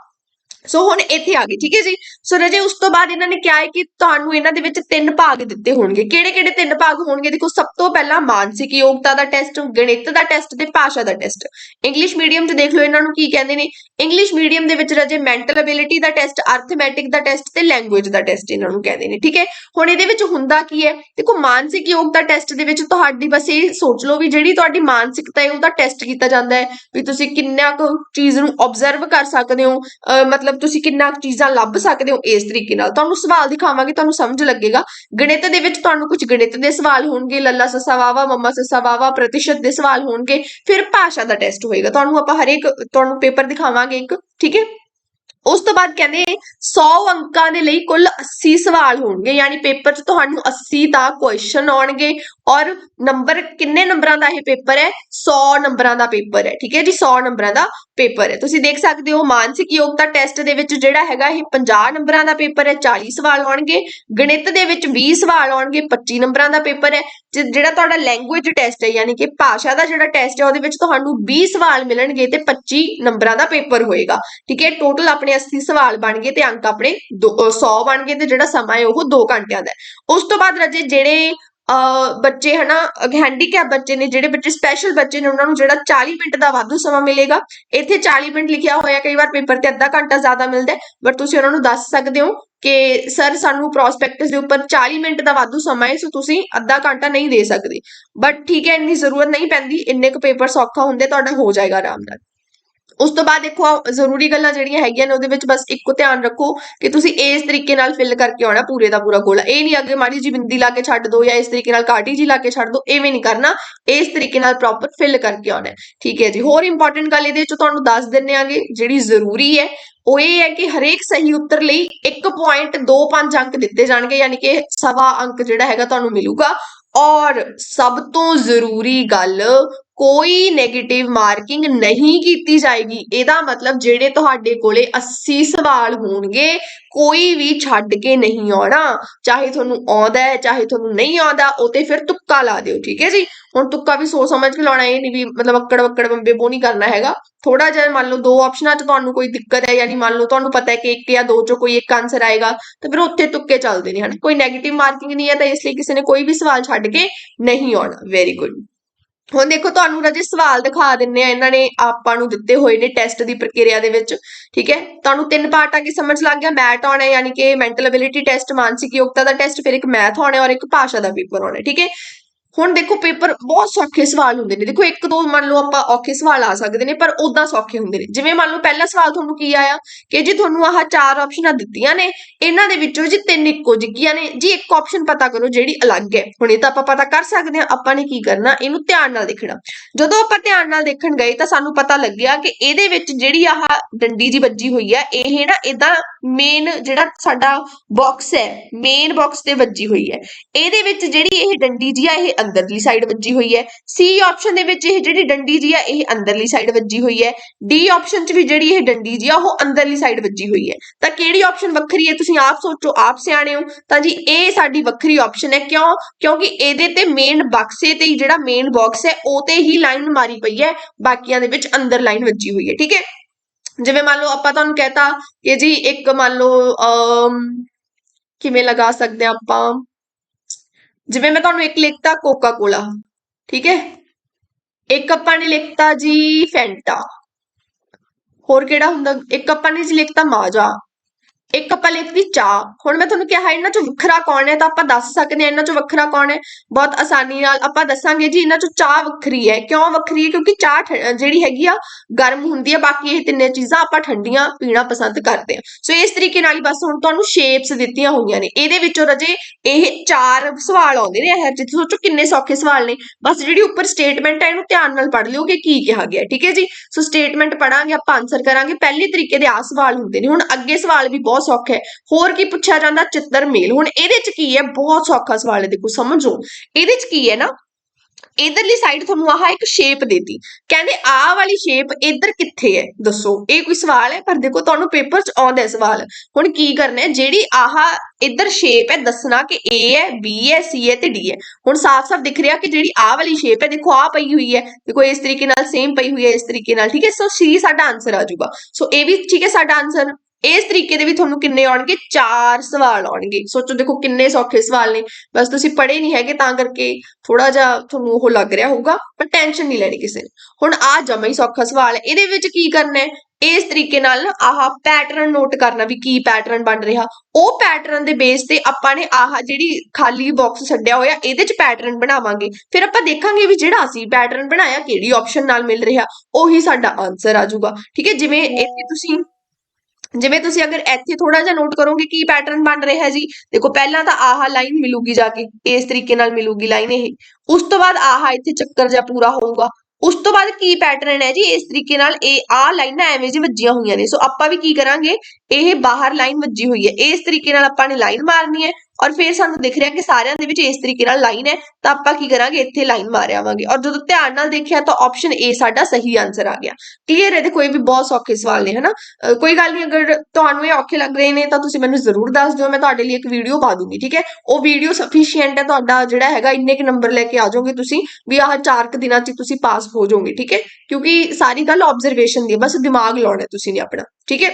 ਸੋ ਹੁਣ ਇੱਥੇ ਆ ਗਏ, ਠੀਕ ਹੈ ਜੀ? ਸੋ ਰਜੇ, ਉਸ ਤੋਂ ਬਾਅਦ ਇਹਨਾਂ ਨੇ ਕਿਹਾ ਹੈ ਕਿ ਤੁਹਾਨੂੰ ਇਹਨਾਂ ਦੇ ਵਿੱਚ ਤਿੰਨ ਭਾਗ ਦਿੱਤੇ ਹੋਣਗੇ। ਕਿਹੜੇ ਕਿਹੜੇ ਤਿੰਨ ਭਾਗ ਹੋਣਗੇ? ਦੇਖੋ, ਸਭ ਤੋਂ ਪਹਿਲਾਂ ਮਾਨਸਿਕ ਯੋਗਤਾ ਦਾ ਟੈਸਟ, ਗਣਿਤ ਦਾ ਟੈਸਟ ਤੇ ਭਾਸ਼ਾ ਦਾ ਟੈਸਟ। ਇੰਗਲਿਸ਼ ਮੀਡੀਅਮ 'ਚ ਦੇਖ ਲਓ ਇਹਨਾਂ ਨੂੰ ਕੀ ਕਹਿੰਦੇ ਨੇ। ਇੰਗਲਿਸ਼ ਮੀਡੀਅਮ ਦੇ ਵਿੱਚ ਰਜੇ ਮੈਂਟਲ ਅਬਿਲਿਟੀ ਦਾ ਟੈਸਟ ਅਰਥਮੈਟਿਕ ਦਾ ਟੈਸਟ ਤੇ ਲੈਂਗੁਏਜ ਦਾ ਟੈਸਟ ਇਹਨਾਂ ਨੂੰ ਕਹਿੰਦੇ ਨੇ, ਠੀਕ ਹੈ? ਹੁਣ ਇਹਦੇ ਵਿੱਚ ਹੁੰਦਾ ਕੀ ਹੈ? ਦੇਖੋ, ਮਾਨਸਿਕ ਯੋਗਤਾ ਟੈਸਟ ਦੇ ਵਿੱਚ ਤੁਹਾਡੀ ਬਸ ਇਹ ਸੋਚ ਲਓ ਵੀ ਜਿਹੜੀ ਤੁਹਾਡੀ ਮਾਨਸਿਕਤਾ ਹੈ, ਉਹਦਾ ਟੈਸਟ ਕੀਤਾ ਜਾਂਦਾ ਹੈ। ਵੀ ਤੁਸੀਂ ਕਿੰਨਾ ਕੁ ਚੀਜ਼ ਨੂੰ ਆਬਜ਼ਰਵ ਕਰ ਸਕਦੇ ਹੋ। ਮਤਲਬ ਮਤਲਬ ਤੁਸੀਂ ਕਿੰਨਾ ਕੁ ਚੀਜ਼ਾਂ ਲੱਭ ਸਕਦੇ ਹੋ ਇਸ ਤਰੀਕੇ ਨਾਲ। ਤੁਹਾਨੂੰ ਸਵਾਲ ਦਿਖਾਵਾਂਗੇ, ਤੁਹਾਨੂੰ ਸਮਝ ਲੱਗੇਗਾ। ਗਣਿਤ ਦੇ ਵਿੱਚ ਤੁਹਾਨੂੰ ਕੁਝ ਗਣਿਤ ਦੇ ਸਵਾਲ ਹੋਣਗੇ, ਲੱਲਾ ਸਸਾ ਵਾਵਾ ਮੰਮਾ ਸਸਾ ਵਾਵਾ ਪ੍ਰਤੀਸ਼ਤ ਦੇ ਸਵਾਲ ਹੋਣਗੇ, ਫਿਰ ਭਾਸ਼ਾ ਦਾ ਟੈਸਟ ਹੋਏਗਾ। ਤੁਹਾਨੂੰ ਆਪਾਂ ਹਰੇਕ, ਤੁਹਾਨੂੰ ਪੇਪਰ ਦਿਖਾਵਾਂਗੇ ਇੱਕ, ਠੀਕ ਹੈ? ਉਸ ਤੋਂ ਬਾਅਦ ਕਹਿੰਦੇ 100 ਅੰਕਾਂ ਦੇ ਲਈ ਕੁੱਲ 80 ਸਵਾਲ ਹੋਣਗੇ, ਯਾਨੀ ਪੇਪਰ 'ਚ ਤੁਹਾਨੂੰ 80 ਦਾ ਕੁਐਸਚਨ ਆਉਣਗੇ ਔਰ ਨੰਬਰ ਕਿੰਨੇ ਨੰਬਰਾਂ ਦਾ ਇਹ ਪੇਪਰ ਹੈ? 100 ਨੰਬਰਾਂ ਦਾ ਪੇਪਰ ਹੈ, ਠੀਕ ਹੈ ਜੀ? 100 ਨੰਬਰਾਂ ਦਾ ਪੇਪਰ ਹੈ। ਤੁਸੀਂ ਦੇਖ ਸਕਦੇ ਹੋ ਮਾਨਸਿਕ ਯੋਗਤਾ ਟੈਸਟ ਦੇ ਵਿੱਚ ਜਿਹੜਾ ਹੈਗਾ ਇਹ 50 ਨੰਬਰਾਂ ਦਾ ਪੇਪਰ ਹੈ 40 ਸਵਾਲ ਆਉਣਗੇ, ਗਣਿਤ ਦੇ ਵਿੱਚ 20 ਸਵਾਲ ਆਉਣਗੇ 25 ਨੰਬਰਾਂ ਦਾ ਪੇਪਰ ਹੈ, ਜਿ- ਜਿਹੜਾ ਤੁਹਾਡਾ ਲੈਂਗੁਏਜ ਟੈਸਟ ਹੈ, ਯਾਨੀ ਕਿ ਭਾਸ਼ਾ ਦਾ ਜਿਹੜਾ ਟੈਸਟ ਹੈ, ਉਹਦੇ ਵਿੱਚ ਤੁਹਾਨੂੰ 20 ਸਵਾਲ ਮਿਲਣਗੇ ਤੇ 25 ਨੰਬਰਾਂ ਦਾ ਪੇਪਰ ਹੋਏਗਾ, ਠੀਕ ਹੈ? ਟੋਟਲ ਆਪਣੇ 80 ਸਵਾਲ ਬਣ ਗਏ ਤੇ ਅੰਕ ਆਪਣੇ 100 ਬਣ ਗਏ ਤੇ ਜਿਹੜਾ ਸਮਾਂ ਹੈ ਉਹ 2 ਘੰਟਿਆਂ ਦਾ ਉਸ ਤੋਂ ਬਾਅਦ ਰਜੇ ਜਿਹੜੇ ਬੱਚੇ ਹਨਾ ਹੈਂਡੀਕੈਪ ਬੱਚੇ ਨੇ, ਜਿਹੜੇ ਬੱਚੇ ਸਪੈਸ਼ਲ ਬੱਚੇ ਨੇ, ਉਹਨਾਂ ਨੂੰ ਜਿਹੜਾ 40 ਮਿੰਟ ਦਾ ਵਾਧੂ ਸਮਾਂ ਮਿਲੇਗਾ। ਇੱਥੇ 40 ਮਿੰਟ ਲਿਖਿਆ ਹੋਇਆ, ਕਈ ਵਾਰ ਪੇਪਰ ਤੇ ਅੱਧਾ ਘੰਟਾ ਜ਼ਿਆਦਾ ਮਿਲਦਾ ਬਟ ਤੁਸੀਂ ਉਹਨਾਂ ਨੂੰ ਦੱਸ ਸਕਦੇ ਹੋ ਕਿ ਸਰ ਸਾਨੂੰ ਪ੍ਰੋਸਪੈਕਟਸ ਦੇ ਉੱਪਰ 40 ਮਿੰਟ ਦਾ ਵਾਧੂ ਸਮਾਂ ਹੈ, ਸੋ ਤੁਸੀਂ ਅੱਧਾ ਘੰਟਾ ਨਹੀਂ ਦੇ ਸਕਦੇ। ਬਟ ਠੀਕ ਹੈ, ਇੰਨੀ ਜ਼ਰੂਰਤ ਨਹੀਂ ਪੈਂਦੀ, ਇੰਨੇ ਕੁ ਪੇਪਰ ਸੌਖਾ ਹੁੰਦੇ, ਤੁਹਾਡਾ ਹੋ ਜਾਏਗਾ ਆਰਾਮ ਨਾਲ। ਉਸ ਤੋਂ ਬਾਅਦ ਦੇਖੋ ਜ਼ਰੂਰੀ ਗੱਲਾਂ ਜਿਹੜੀਆਂ ਹੈਗੀਆਂ ਨੇ, ਉਹਦੇ ਵਿੱਚ ਬਸ ਇੱਕੋ ਧਿਆਨ ਰੱਖੋ ਕਿ ਤੁਸੀਂ ਇਸ ਤਰੀਕੇ ਨਾਲ ਫਿਲ ਕਰਕੇ ਆਉਣਾ, ਪੂਰੇ ਦਾ ਪੂਰਾ ਗੋਲਾ। ਇਹ ਨਹੀਂ ਅੱਗੇ ਮਾੜੀ ਜੀ ਬਿੰਦੀ ਲਾ ਕੇ ਛੱਡ ਦਿਓ ਜਾਂ ਇਸ ਤਰੀਕੇ ਨਾਲ ਕਾਟੀ ਜੀ ਲਾ ਕੇ ਛੱਡ ਦਿਓ ਐਵੇਂ ਨਹੀਂ ਕਰਨਾ। ਇਸ ਤਰੀਕੇ ਨਾਲ ਪ੍ਰੋਪਰ ਫਿਲ ਕਰਕੇ ਆਉਣਾ ਠੀਕ ਹੈ ਜੀ। ਹੋਰ ਇੰਪੋਰਟੈਂਟ ਗੱਲ ਇਹਦੇ ਵਿੱਚ ਤੁਹਾਨੂੰ ਦੱਸ ਦਿੰਨੇ ਆਂਗੇ ਜਿਹੜੀ ਜ਼ਰੂਰੀ ਹੈ, ਉਹ ਇਹ ਹੈ ਕਿ ਹਰੇਕ ਸਹੀ ਉੱਤਰ ਲਈ 1.25 ਅੰਕ ਦਿੱਤੇ ਜਾਣਗੇ, ਯਾਨੀ ਕਿ ਸਵਾ ਅੰਕ ਜਿਹੜਾ ਹੈਗਾ ਤੁਹਾਨੂੰ ਮਿਲੂਗਾ। ਔਰ ਸਭ ਤੋਂ ਜ਼ਰੂਰੀ ਗੱਲ ਕੋਈ 네ਗੇਟਿਵ ਮਾਰਕਿੰਗ ਨਹੀਂ ਕੀਤੀ ਜਾਏਗੀ। ਇਹਦਾ ਮਤਲਬ ਜਿਹੜੇ ਤੁਹਾਡੇ ਕੋਲੇ 80 ਸਵਾਲ ਹੋਣਗੇ, ਕੋਈ ਵੀ ਛੱਡ ਕੇ ਨਹੀਂ ਆਉਣਾ। ਚਾਹੇ ਤੁਹਾਨੂੰ ਆਉਂਦਾ ਹੈ, ਚਾਹੇ ਤੁਹਾਨੂੰ ਨਹੀਂ ਆਉਂਦਾ, ਉਹ ਤੇ ਫਿਰ ਤੁੱਕਾ ਲਾ ਦਿਓ, ਠੀਕ ਹੈ ਜੀ? ਹੁਣ ਤੁੱਕਾ ਵੀ ਸੋਚ ਸਮਝ ਕੇ ਲਾਉਣਾ, ਇਹ ਨਹੀਂ ਵੀ ਮਤਲਬ ਅੱਕੜ ਵੱਕੜ ਬੰਬੇ ਬੋ ਨਹੀਂ ਕਰਨਾ ਹੈਗਾ। ਥੋੜਾ ਜਿਹਾ ਮੰਨ ਲਓ ਦੋ ਆਪਸ਼ਨਾਂ 'ਚ ਤੁਹਾਨੂੰ ਕੋਈ ਦਿੱਕਤ ਹੈ ਯਾਨੀ ਮੰਨ ਲਓ ਤੁਹਾਨੂੰ ਪਤਾ ਹੈ ਕਿ ਇੱਕ ਜਾਂ ਦੋ 'ਚੋਂ ਕੋਈ ਇੱਕ ਆਨਸਰ ਆਏਗਾ, ਤਾਂ ਫਿਰ ਉੱਥੇ ਤੁੱਕੇ ਚੱਲਦੇ ਨੇ ਹਨ। ਕੋਈ 네ਗੇਟਿਵ ਮਾਰਕਿੰਗ ਨਹੀਂ ਹੈ, ਤਾਂ ਇਸ ਲਈ ਕਿਸੇ ਨੇ ਕੋਈ ਵੀ ਸਵਾਲ ਛੱਡ ਕੇ ਨਹੀਂ ਆਉਣਾ। ਵੈਰੀ ਗੁੱਡ ਹੁਣ ਦੇਖੋ ਤੁਹਾਨੂੰ ਰਾਜੇ ਸਵਾਲ ਦਿਖਾ ਦਿੰਨੇ ਆ, ਇਹਨਾਂ ਨੇ ਆਪਾਂ ਨੂੰ ਦਿੱਤੇ ਹੋਏ ਨੇ ਟੈਸਟ ਦੀ ਪ੍ਰਕਿਰਿਆ ਦੇ ਵਿੱਚ, ਠੀਕ ਹੈ? ਤੁਹਾਨੂੰ ਤਿੰਨ ਪਾਰਟ ਆ ਕੇ ਸਮਝ ਲੱਗ ਗਿਆ? ਮੈਟ ਆਉਣਾ ਯਾਨੀ ਕਿ ਮੈਂਟਲ ਅਬਿਲਿਟੀ ਟੈਸਟ ਮਾਨਸਿਕ ਯੋਗਤਾ ਦਾ ਟੈਸਟ ਫਿਰ ਇੱਕ ਮੈਥ ਆਉਣਾ ਔਰ ਇੱਕ ਭਾਸ਼ਾ ਦਾ ਪੇਪਰ ਆਉਣਾ ਠੀਕ ਹੈ? ਹੁਣ ਦੇਖੋ ਪੇਪਰ ਬਹੁਤ ਸੌਖੇ ਸਵਾਲ ਹੁੰਦੇ ਨੇ। ਦੇਖੋ ਇੱਕ ਦੋ ਮੰਨ ਲਓ ਆਪਾਂ ਔਖੇ ਸਵਾਲ ਆ ਸਕਦੇ ਨੇ, ਪਰ ਉਦਾਂ ਸੌਖੇ ਹੁੰਦੇ ਨੇ। ਜਿਵੇਂ ਮੰਨ ਲਓ ਪਹਿਲਾ ਸਵਾਲ ਤੁਹਾਨੂੰ ਕੀ ਆਇਆ? ਕਿ ਜੀ ਤੁਹਾਨੂੰ ਆਹ ਚਾਰ ਆਪਸ਼ਨਾਂ ਦਿੱਤੀਆਂ ਨੇ, ਇਹਨਾਂ ਦੇ ਵਿੱਚੋਂ ਜੀ ਤਿੰਨ ਇੱਕੋ ਜਿਹੀਆਂ ਨੇ। ਜੀ ਇੱਕ ਆਪਸ਼ਨ ਪਤਾ ਕਰੋ ਜਿਹੜੀ ਅਲੱਗ ਹੈ। ਹੁਣ ਇਹ ਤਾਂ ਆਪਾਂ ਪਤਾ ਕਰ ਸਕਦੇ ਹਾਂ, ਆਪਾਂ ਨੇ ਕੀ ਕਰਨਾ, ਇਹਨੂੰ ਧਿਆਨ ਨਾਲ ਦੇਖਣਾ। ਜਦੋਂ ਆਪਾਂ ਧਿਆਨ ਨਾਲ ਦੇਖਣ ਗਏ ਤਾਂ ਸਾਨੂੰ ਪਤਾ ਲੱਗਿਆ ਕਿ ਇਹਦੇ ਵਿੱਚ ਜਿਹੜੀ ਆਹ ਡੰਡੀ ਜੀ ਵੱਜੀ ਹੋਈ ਹੈ ਇਹ ਨਾ ਇਦਾਂ ਮੇਨ ਜਿਹੜਾ ਸਾਡਾ ਬਾਕਸ ਹੈ ਮੇਨ ਬਾਕਸ ਤੇ ਵੱਜੀ ਹੋਈ ਹੈ। ਇਹਦੇ ਵਿੱਚ ਜਿਹੜੀ ਇਹ ਡੰਡੀ ਜੀ ਆ, ਇਹ ਅੰਦਰਲੀ ਸਾਈਡ ਵੱਜੀ ਹੋਈ ਹੈ। ਸੀ ਆਪਸ਼ਨ ਦੇ ਵਿੱਚ ਇਹ ਜਿਹੜੀ ਡੰਡੀ ਜੀ ਆ, ਇਹ ਅੰਦਰਲੀ ਸਾਈਡ ਵੱਜੀ ਹੋਈ ਹੈ। ਡੀ ਆਪਸ਼ਨ 'ਚ ਵੀ ਜਿਹੜੀ ਇਹ ਡੰਡੀ ਜੀ ਆ, ਉਹ ਅੰਦਰਲੀ ਸਾਈਡ ਵੱਜੀ ਹੋਈ ਹੈ। ਤਾਂ ਕਿਹੜੀ ਆਪਸ਼ਨ ਵੱਖਰੀ ਹੈ? ਤੁਸੀਂ ਆਪ ਸੋਚੋ, ਆਪ ਸਿਆਣੇ ਹੋ। ਤਾਂ ਜੀ, ਇਹ ਸਾਡੀ ਵੱਖਰੀ ਆਪਸ਼ਨ ਹੈ। ਕਿਉਂ? ਕਿਉਂਕਿ ਇਹਦੇ ਤੇ ਮੇਨ ਬਕਸੇ ਤੇ ਜਿਹੜਾ ਮੇਨ ਬਾਕਸ ਹੈ, ਉਹ ਤੇ ਹੀ ਲਾਈਨ ਮਾਰੀ ਪਈ ਹੈ। ਬਾਕੀਆਂ ਦੇ ਵਿੱਚ ਅੰਦਰ ਲਾਈਨ ਵੱਜੀ ਹੋਈ ਹੈ, ਠੀਕ ਹੈ? ਜਿਵੇਂ ਮੰਨ ਲਓ, ਆਪਾਂ ਤੁਹਾਨੂੰ ਕਹਤਾ ਕਿ ਜੀ, ਇੱਕ ਮੰਨ ਲਓ, ਅਮ, ਕਿਵੇਂ ਲਗਾ ਸਕਦੇ ਹਾਂ ਆਪਾਂ? ਜਿਵੇਂ ਮੈਂ ਤੁਹਾਨੂੰ ਇੱਕ ਲਿਖਤਾ ਕੋਕਾ ਕੋਲਾ ਠੀਕ ਹੈ? ਇੱਕ ਆਪਾਂ ਨੇ ਲਿਖਤਾ ਜੀ ਫੈਂਟਾ ਹੋਰ ਕਿਹੜਾ ਹੁੰਦਾ? ਇੱਕ ਆਪਾਂ ਨੇ ਜੀ ਲਿਖਤਾ ਮਾਜਾ ਇੱਕ ਆਪਾਂ ਲਿਖਤੀ ਚਾਹ। ਹੁਣ ਮੈਂ ਤੁਹਾਨੂੰ ਕਿਹਾ ਇਹਨਾਂ ਚੋਂ ਵੱਖਰਾ ਕੌਣ ਹੈ, ਤਾਂ ਆਪਾਂ ਦੱਸ ਸਕਦੇ ਹਾਂ ਇਹਨਾਂ ਚੋਂ ਵੱਖਰਾ ਕੌਣ ਹੈ। ਬਹੁਤ ਆਸਾਨੀ ਨਾਲ ਆਪਾਂ ਦੱਸਾਂਗੇ ਜੀ, ਇਹਨਾਂ ਚੋਂ ਚਾਹ ਵੱਖਰੀ ਹੈ। ਕਿਉਂ ਵੱਖਰੀ ਹੈ? ਕਿਉਂਕਿ ਚਾਹ ਜਿਹੜੀ ਹੈਗੀ ਆ, ਗਰਮ ਹੁੰਦੀ ਹੈ। ਬਾਕੀ ਇਹ ਤਿੰਨੇ ਚੀਜ਼ਾਂ ਆਪਾਂ ਠੰਡੀਆਂ ਪੀਣਾ ਪਸੰਦ ਕਰਦੇ ਹਾਂ। ਸੋ ਇਸ ਤਰੀਕੇ ਨਾਲ ਹੀ ਬਸ ਹੁਣ ਤੁਹਾਨੂੰ ਸ਼ੇਪਸ ਦਿੱਤੀਆਂ ਹੋਈਆਂ ਨੇ। ਇਹਦੇ ਵਿੱਚੋਂ ਰਜੇ ਇਹ ਚਾਰ ਸਵਾਲ ਆਉਂਦੇ ਨੇ। ਇਹ ਜਿੱਥੇ ਸੋਚੋ ਕਿੰਨੇ ਸੌਖੇ ਸਵਾਲ ਨੇ। ਬਸ ਜਿਹੜੀ ਉੱਪਰ ਸਟੇਟਮੈਂਟ ਹੈ, ਇਹਨੂੰ ਧਿਆਨ ਨਾਲ ਪੜ੍ਹ ਲਿਓ ਕਿ ਕੀ ਕਿਹਾ ਗਿਆ। ਠੀਕ ਹੈ ਜੀ? ਸੋ ਸਟੇਟਮੈਂਟ ਪੜਾਂਗੇ ਆਪਾਂ ਆਨਸਰ ਕਰਾਂਗੇ। ਪਹਿਲੇ ਤਰੀਕੇ ਦੇ ਆ ਸਵਾਲ ਹੁੰਦੇ ਨੇ। ਹੁਣ ਅੱਗੇ ਸਵਾਲ ਵੀ ਬਹੁਤ ਬਹੁਤ ਸੌਖਾ ਹੈ। ਹੋਰ ਕੀ ਪੁੱਛਿਆ ਜਾਂਦਾ? ਚਿੱਤਰ ਮੇਲ। ਹੁਣ ਇਹਦੇ ਚ ਕੀ ਹੈ? ਬਹੁਤ ਸੌਖਾ ਸਵਾਲ ਹੈ। ਦੇਖੋ, ਸਮਝੋ। ਇਹਦੇ ਚ ਕੀ ਹੈ ਨਾ, ਇਧਰਲੀ ਸਾਈਡ ਤੁਹਾਨੂੰ ਆਹ ਇੱਕ ਸ਼ੇਪ ਦੇਤੀ। ਕਹਿੰਦੇ ਆਹ ਵਾਲੀ ਸ਼ੇਪ ਇੱਧਰ ਕਿੱਥੇ ਹੈ? ਦੱਸੋ। ਇਹ ਕੋਈ ਸਵਾਲ ਹੈ? ਪਰ ਦੇਖੋ, ਤੁਹਾਨੂੰ ਪੇਪਰ 'ਚ ਆਉਂਦਾ ਹੈ ਸਵਾਲ। ਹੁਣ ਕੀ ਕਰਨਾ ਹੈ? ਜਿਹੜੀ ਆਹ ਇੱਧਰ ਸ਼ੇਪ ਹੈ, ਦੱਸਣਾ ਕਿ A ਹੈ, B ਹੈ, C ਹੈ ਤੇ D ਹੈ। ਹੁਣ ਸਾਫ਼-ਸਾਫ਼ ਦਿਖ ਰਿਹਾ ਕਿ ਜਿਹੜੀ ਆਹ ਵਾਲੀ ਸ਼ੇਪ ਹੈ, ਦੇਖੋ, ਆਹ ਪਈ ਹੋਈ ਹੈ। ਦੇਖੋ, ਇਸ ਤਰੀਕੇ ਨਾਲ ਸੇਮ ਪਈ ਹੋਈ ਹੈ, ਇਸ ਤਰੀਕੇ ਨਾਲ। ਠੀਕ ਹੈ? ਸੋ C ਸਾਡਾ ਆਨਸਰ ਆ ਜਾਊਗਾ। ਸੋ ਇਹ ਵੀ ਠੀਕ ਹੈ ਸਾਡਾ ਆਨਸਰ ਇਸ ਤਰੀਕੇ ਦੇ ਵੀ ਤੁਹਾਨੂੰ ਕਿੰਨੇ ਆਉਣਗੇ? ਚਾਰ ਸਵਾਲ ਆਉਣਗੇ। ਸੋਚੋ ਦੇਖੋ ਕਿੰਨੇ ਸੌਖੇ ਸਵਾਲ ਨੇ। ਬਸ ਤੁਸੀਂ ਪੜ੍ਹੇ ਨਹੀਂ ਹੈਗੇ ਤਾਂ ਕਰਕੇ ਥੋੜਾ ਜਿਹਾ ਤੁਹਾਨੂੰ ਉਹ ਲੱਗ ਰਿਹਾ ਹੋਊਗਾ, ਪਰ ਟੈਨਸ਼ਨ ਨਹੀਂ ਲੈਣੀ ਕਿਸੇ ਨੇ। ਹੁਣ ਆ ਜਮਾ ਹੀ ਸੌਖਾ ਸਵਾਲ ਇਹਦੇ ਵਿੱਚ ਕੀ ਕਰਨਾ ਹੈ? ਇਸ ਤਰੀਕੇ ਨਾਲ ਆਹ ਪੈਟਰਨ ਨੋਟ ਕਰਨਾ ਵੀ ਕੀ ਪੈਟਰਨ ਬਣ ਰਿਹਾ। ਉਹ ਪੈਟਰਨ ਦੇ ਬੇਸ ਤੇ ਆਪਾਂ ਨੇ ਆਹ ਜਿਹੜੀ ਖਾਲੀ ਬਾਕਸ ਛੱਡਿਆ ਹੋਇਆ, ਇਹਦੇ ਚ ਪੈਟਰਨ ਬਣਾਵਾਂਗੇ। ਫਿਰ ਆਪਾਂ ਦੇਖਾਂਗੇ ਵੀ ਜਿਹੜਾ ਅਸੀਂ ਪੈਟਰਨ ਬਣਾਇਆ, ਕਿਹੜੀ ਆਪਸ਼ਨ ਨਾਲ ਮਿਲ ਰਿਹਾ, ਉਹੀ ਸਾਡਾ ਆਨਸਰ ਆ ਜਾਊਗਾ। ਠੀਕ ਹੈ? ਜਿਵੇਂ ਇੱਥੇ ਤੁਸੀਂ ਜਿਵੇਂ ਤੁਸੀਂ ਅਗਰ ਇੱਥੇ ਥੋੜਾ ਜਿਹਾ ਨੋਟ ਕਰੋਗੇ ਕੀ ਪੈਟਰਨ ਬਣ ਰਿਹਾ ਜੀ, ਦੇਖੋ ਪਹਿਲਾਂ ਤਾਂ ਆਹ ਲਾਈਨ ਮਿਲੂਗੀ ਜਾ ਕੇ, ਇਸ ਤਰੀਕੇ ਨਾਲ ਮਿਲੂਗੀ ਲਾਈਨ ਇਹ। ਉਸ ਤੋਂ ਬਾਅਦ ਆਹ ਇੱਥੇ ਚੱਕਰ ਜਿਹਾ ਪੂਰਾ ਹੋਊਗਾ। ਉਸ ਤੋਂ ਬਾਅਦ ਕੀ ਪੈਟਰਨ ਹੈ ਜੀ, ਇਸ ਤਰੀਕੇ ਨਾਲ ਇਹ ਆਹ ਲਾਈਨਾਂ ਐਵੇਂ ਜਿਹੀ ਵੱਜੀਆਂ ਹੋਈਆਂ ਨੇ। ਸੋ ਆਪਾਂ ਵੀ ਕੀ ਕਰਾਂਗੇ, ਇਹ ਬਾਹਰ ਲਾਈਨ ਵੱਜੀ ਹੋਈ ਹੈ। ਇਸ ਤਰੀਕੇ ਨਾਲ ਆਪਾਂ ਨੇ ਲਾਈਨ ਮਾਰਨੀ ਹੈ। ਔਰ ਫਿਰ ਸਾਨੂੰ ਦਿਖ ਰਿਹਾ ਕਿ ਸਾਰਿਆਂ ਦੇ ਵਿੱਚ ਇਸ ਤਰੀਕੇ ਨਾਲ ਲਾਈਨ ਹੈ, ਤਾਂ ਆਪਾਂ ਕੀ ਕਰਾਂਗੇ? ਇੱਥੇ ਲਾਈਨ ਮਾਰਿਆਵਾਂਗੇ ਔਰ ਜਦੋਂ ਧਿਆਨ ਨਾਲ ਦੇਖਿਆ ਤਾਂ ਆਪਸ਼ਨ A ਸਾਡਾ ਸਹੀ ਆਨਸਰ ਆ ਗਿਆ। ਕਲੀਅਰ ਹੈ? ਦੇਖੋ, ਇਹ ਵੀ ਬਹੁਤ ਸੌਖੇ ਸਵਾਲ ਨੇ, ਹਨਾ? ਕੋਈ ਗੱਲ ਨਹੀਂ, ਅਗਰ ਤੁਹਾਨੂੰ ਇਹ ਔਖੇ ਲੱਗ ਰਹੇ ਨੇ, ਤਾਂ ਤੁਸੀਂ ਮੈਨੂੰ ਜ਼ਰੂਰ ਦੱਸ ਦਿਓ, ਮੈਂ ਤੁਹਾਡੇ ਲਈ ਇੱਕ ਵੀਡੀਓ ਪਾ ਦੂੰਗੀ, ਠੀਕ ਹੈ? ਉਹ ਵੀਡੀਓ ਸਫੀਸ਼ੀਐਂਟ ਹੈ ਤੁਹਾਡਾ ਜਿਹੜਾ ਹੈਗਾ, ਇੰਨੇ ਕੁ ਨੰਬਰ ਲੈ ਕੇ ਆ ਜਾਓਗੇ ਤੁਸੀਂ, ਵੀ ਆਹ ਚਾਰ ਕੁ ਦਿਨਾਂ 'ਚ ਤੁਸੀਂ ਪਾਸ ਹੋ ਜਾਓਗੇ, ਠੀਕ ਹੈ? ਕਿਉਂਕਿ ਸਾਰੀ ਗੱਲ ਆਬਜ਼ਰਵੇਸ਼ਨ ਦੀ ਹੈ, ਬਸ ਦਿਮਾਗ ਲਾਉਣਾ ਤੁਸੀਂ ਨੇ ਆਪਣਾ, ਠੀਕ ਹੈ?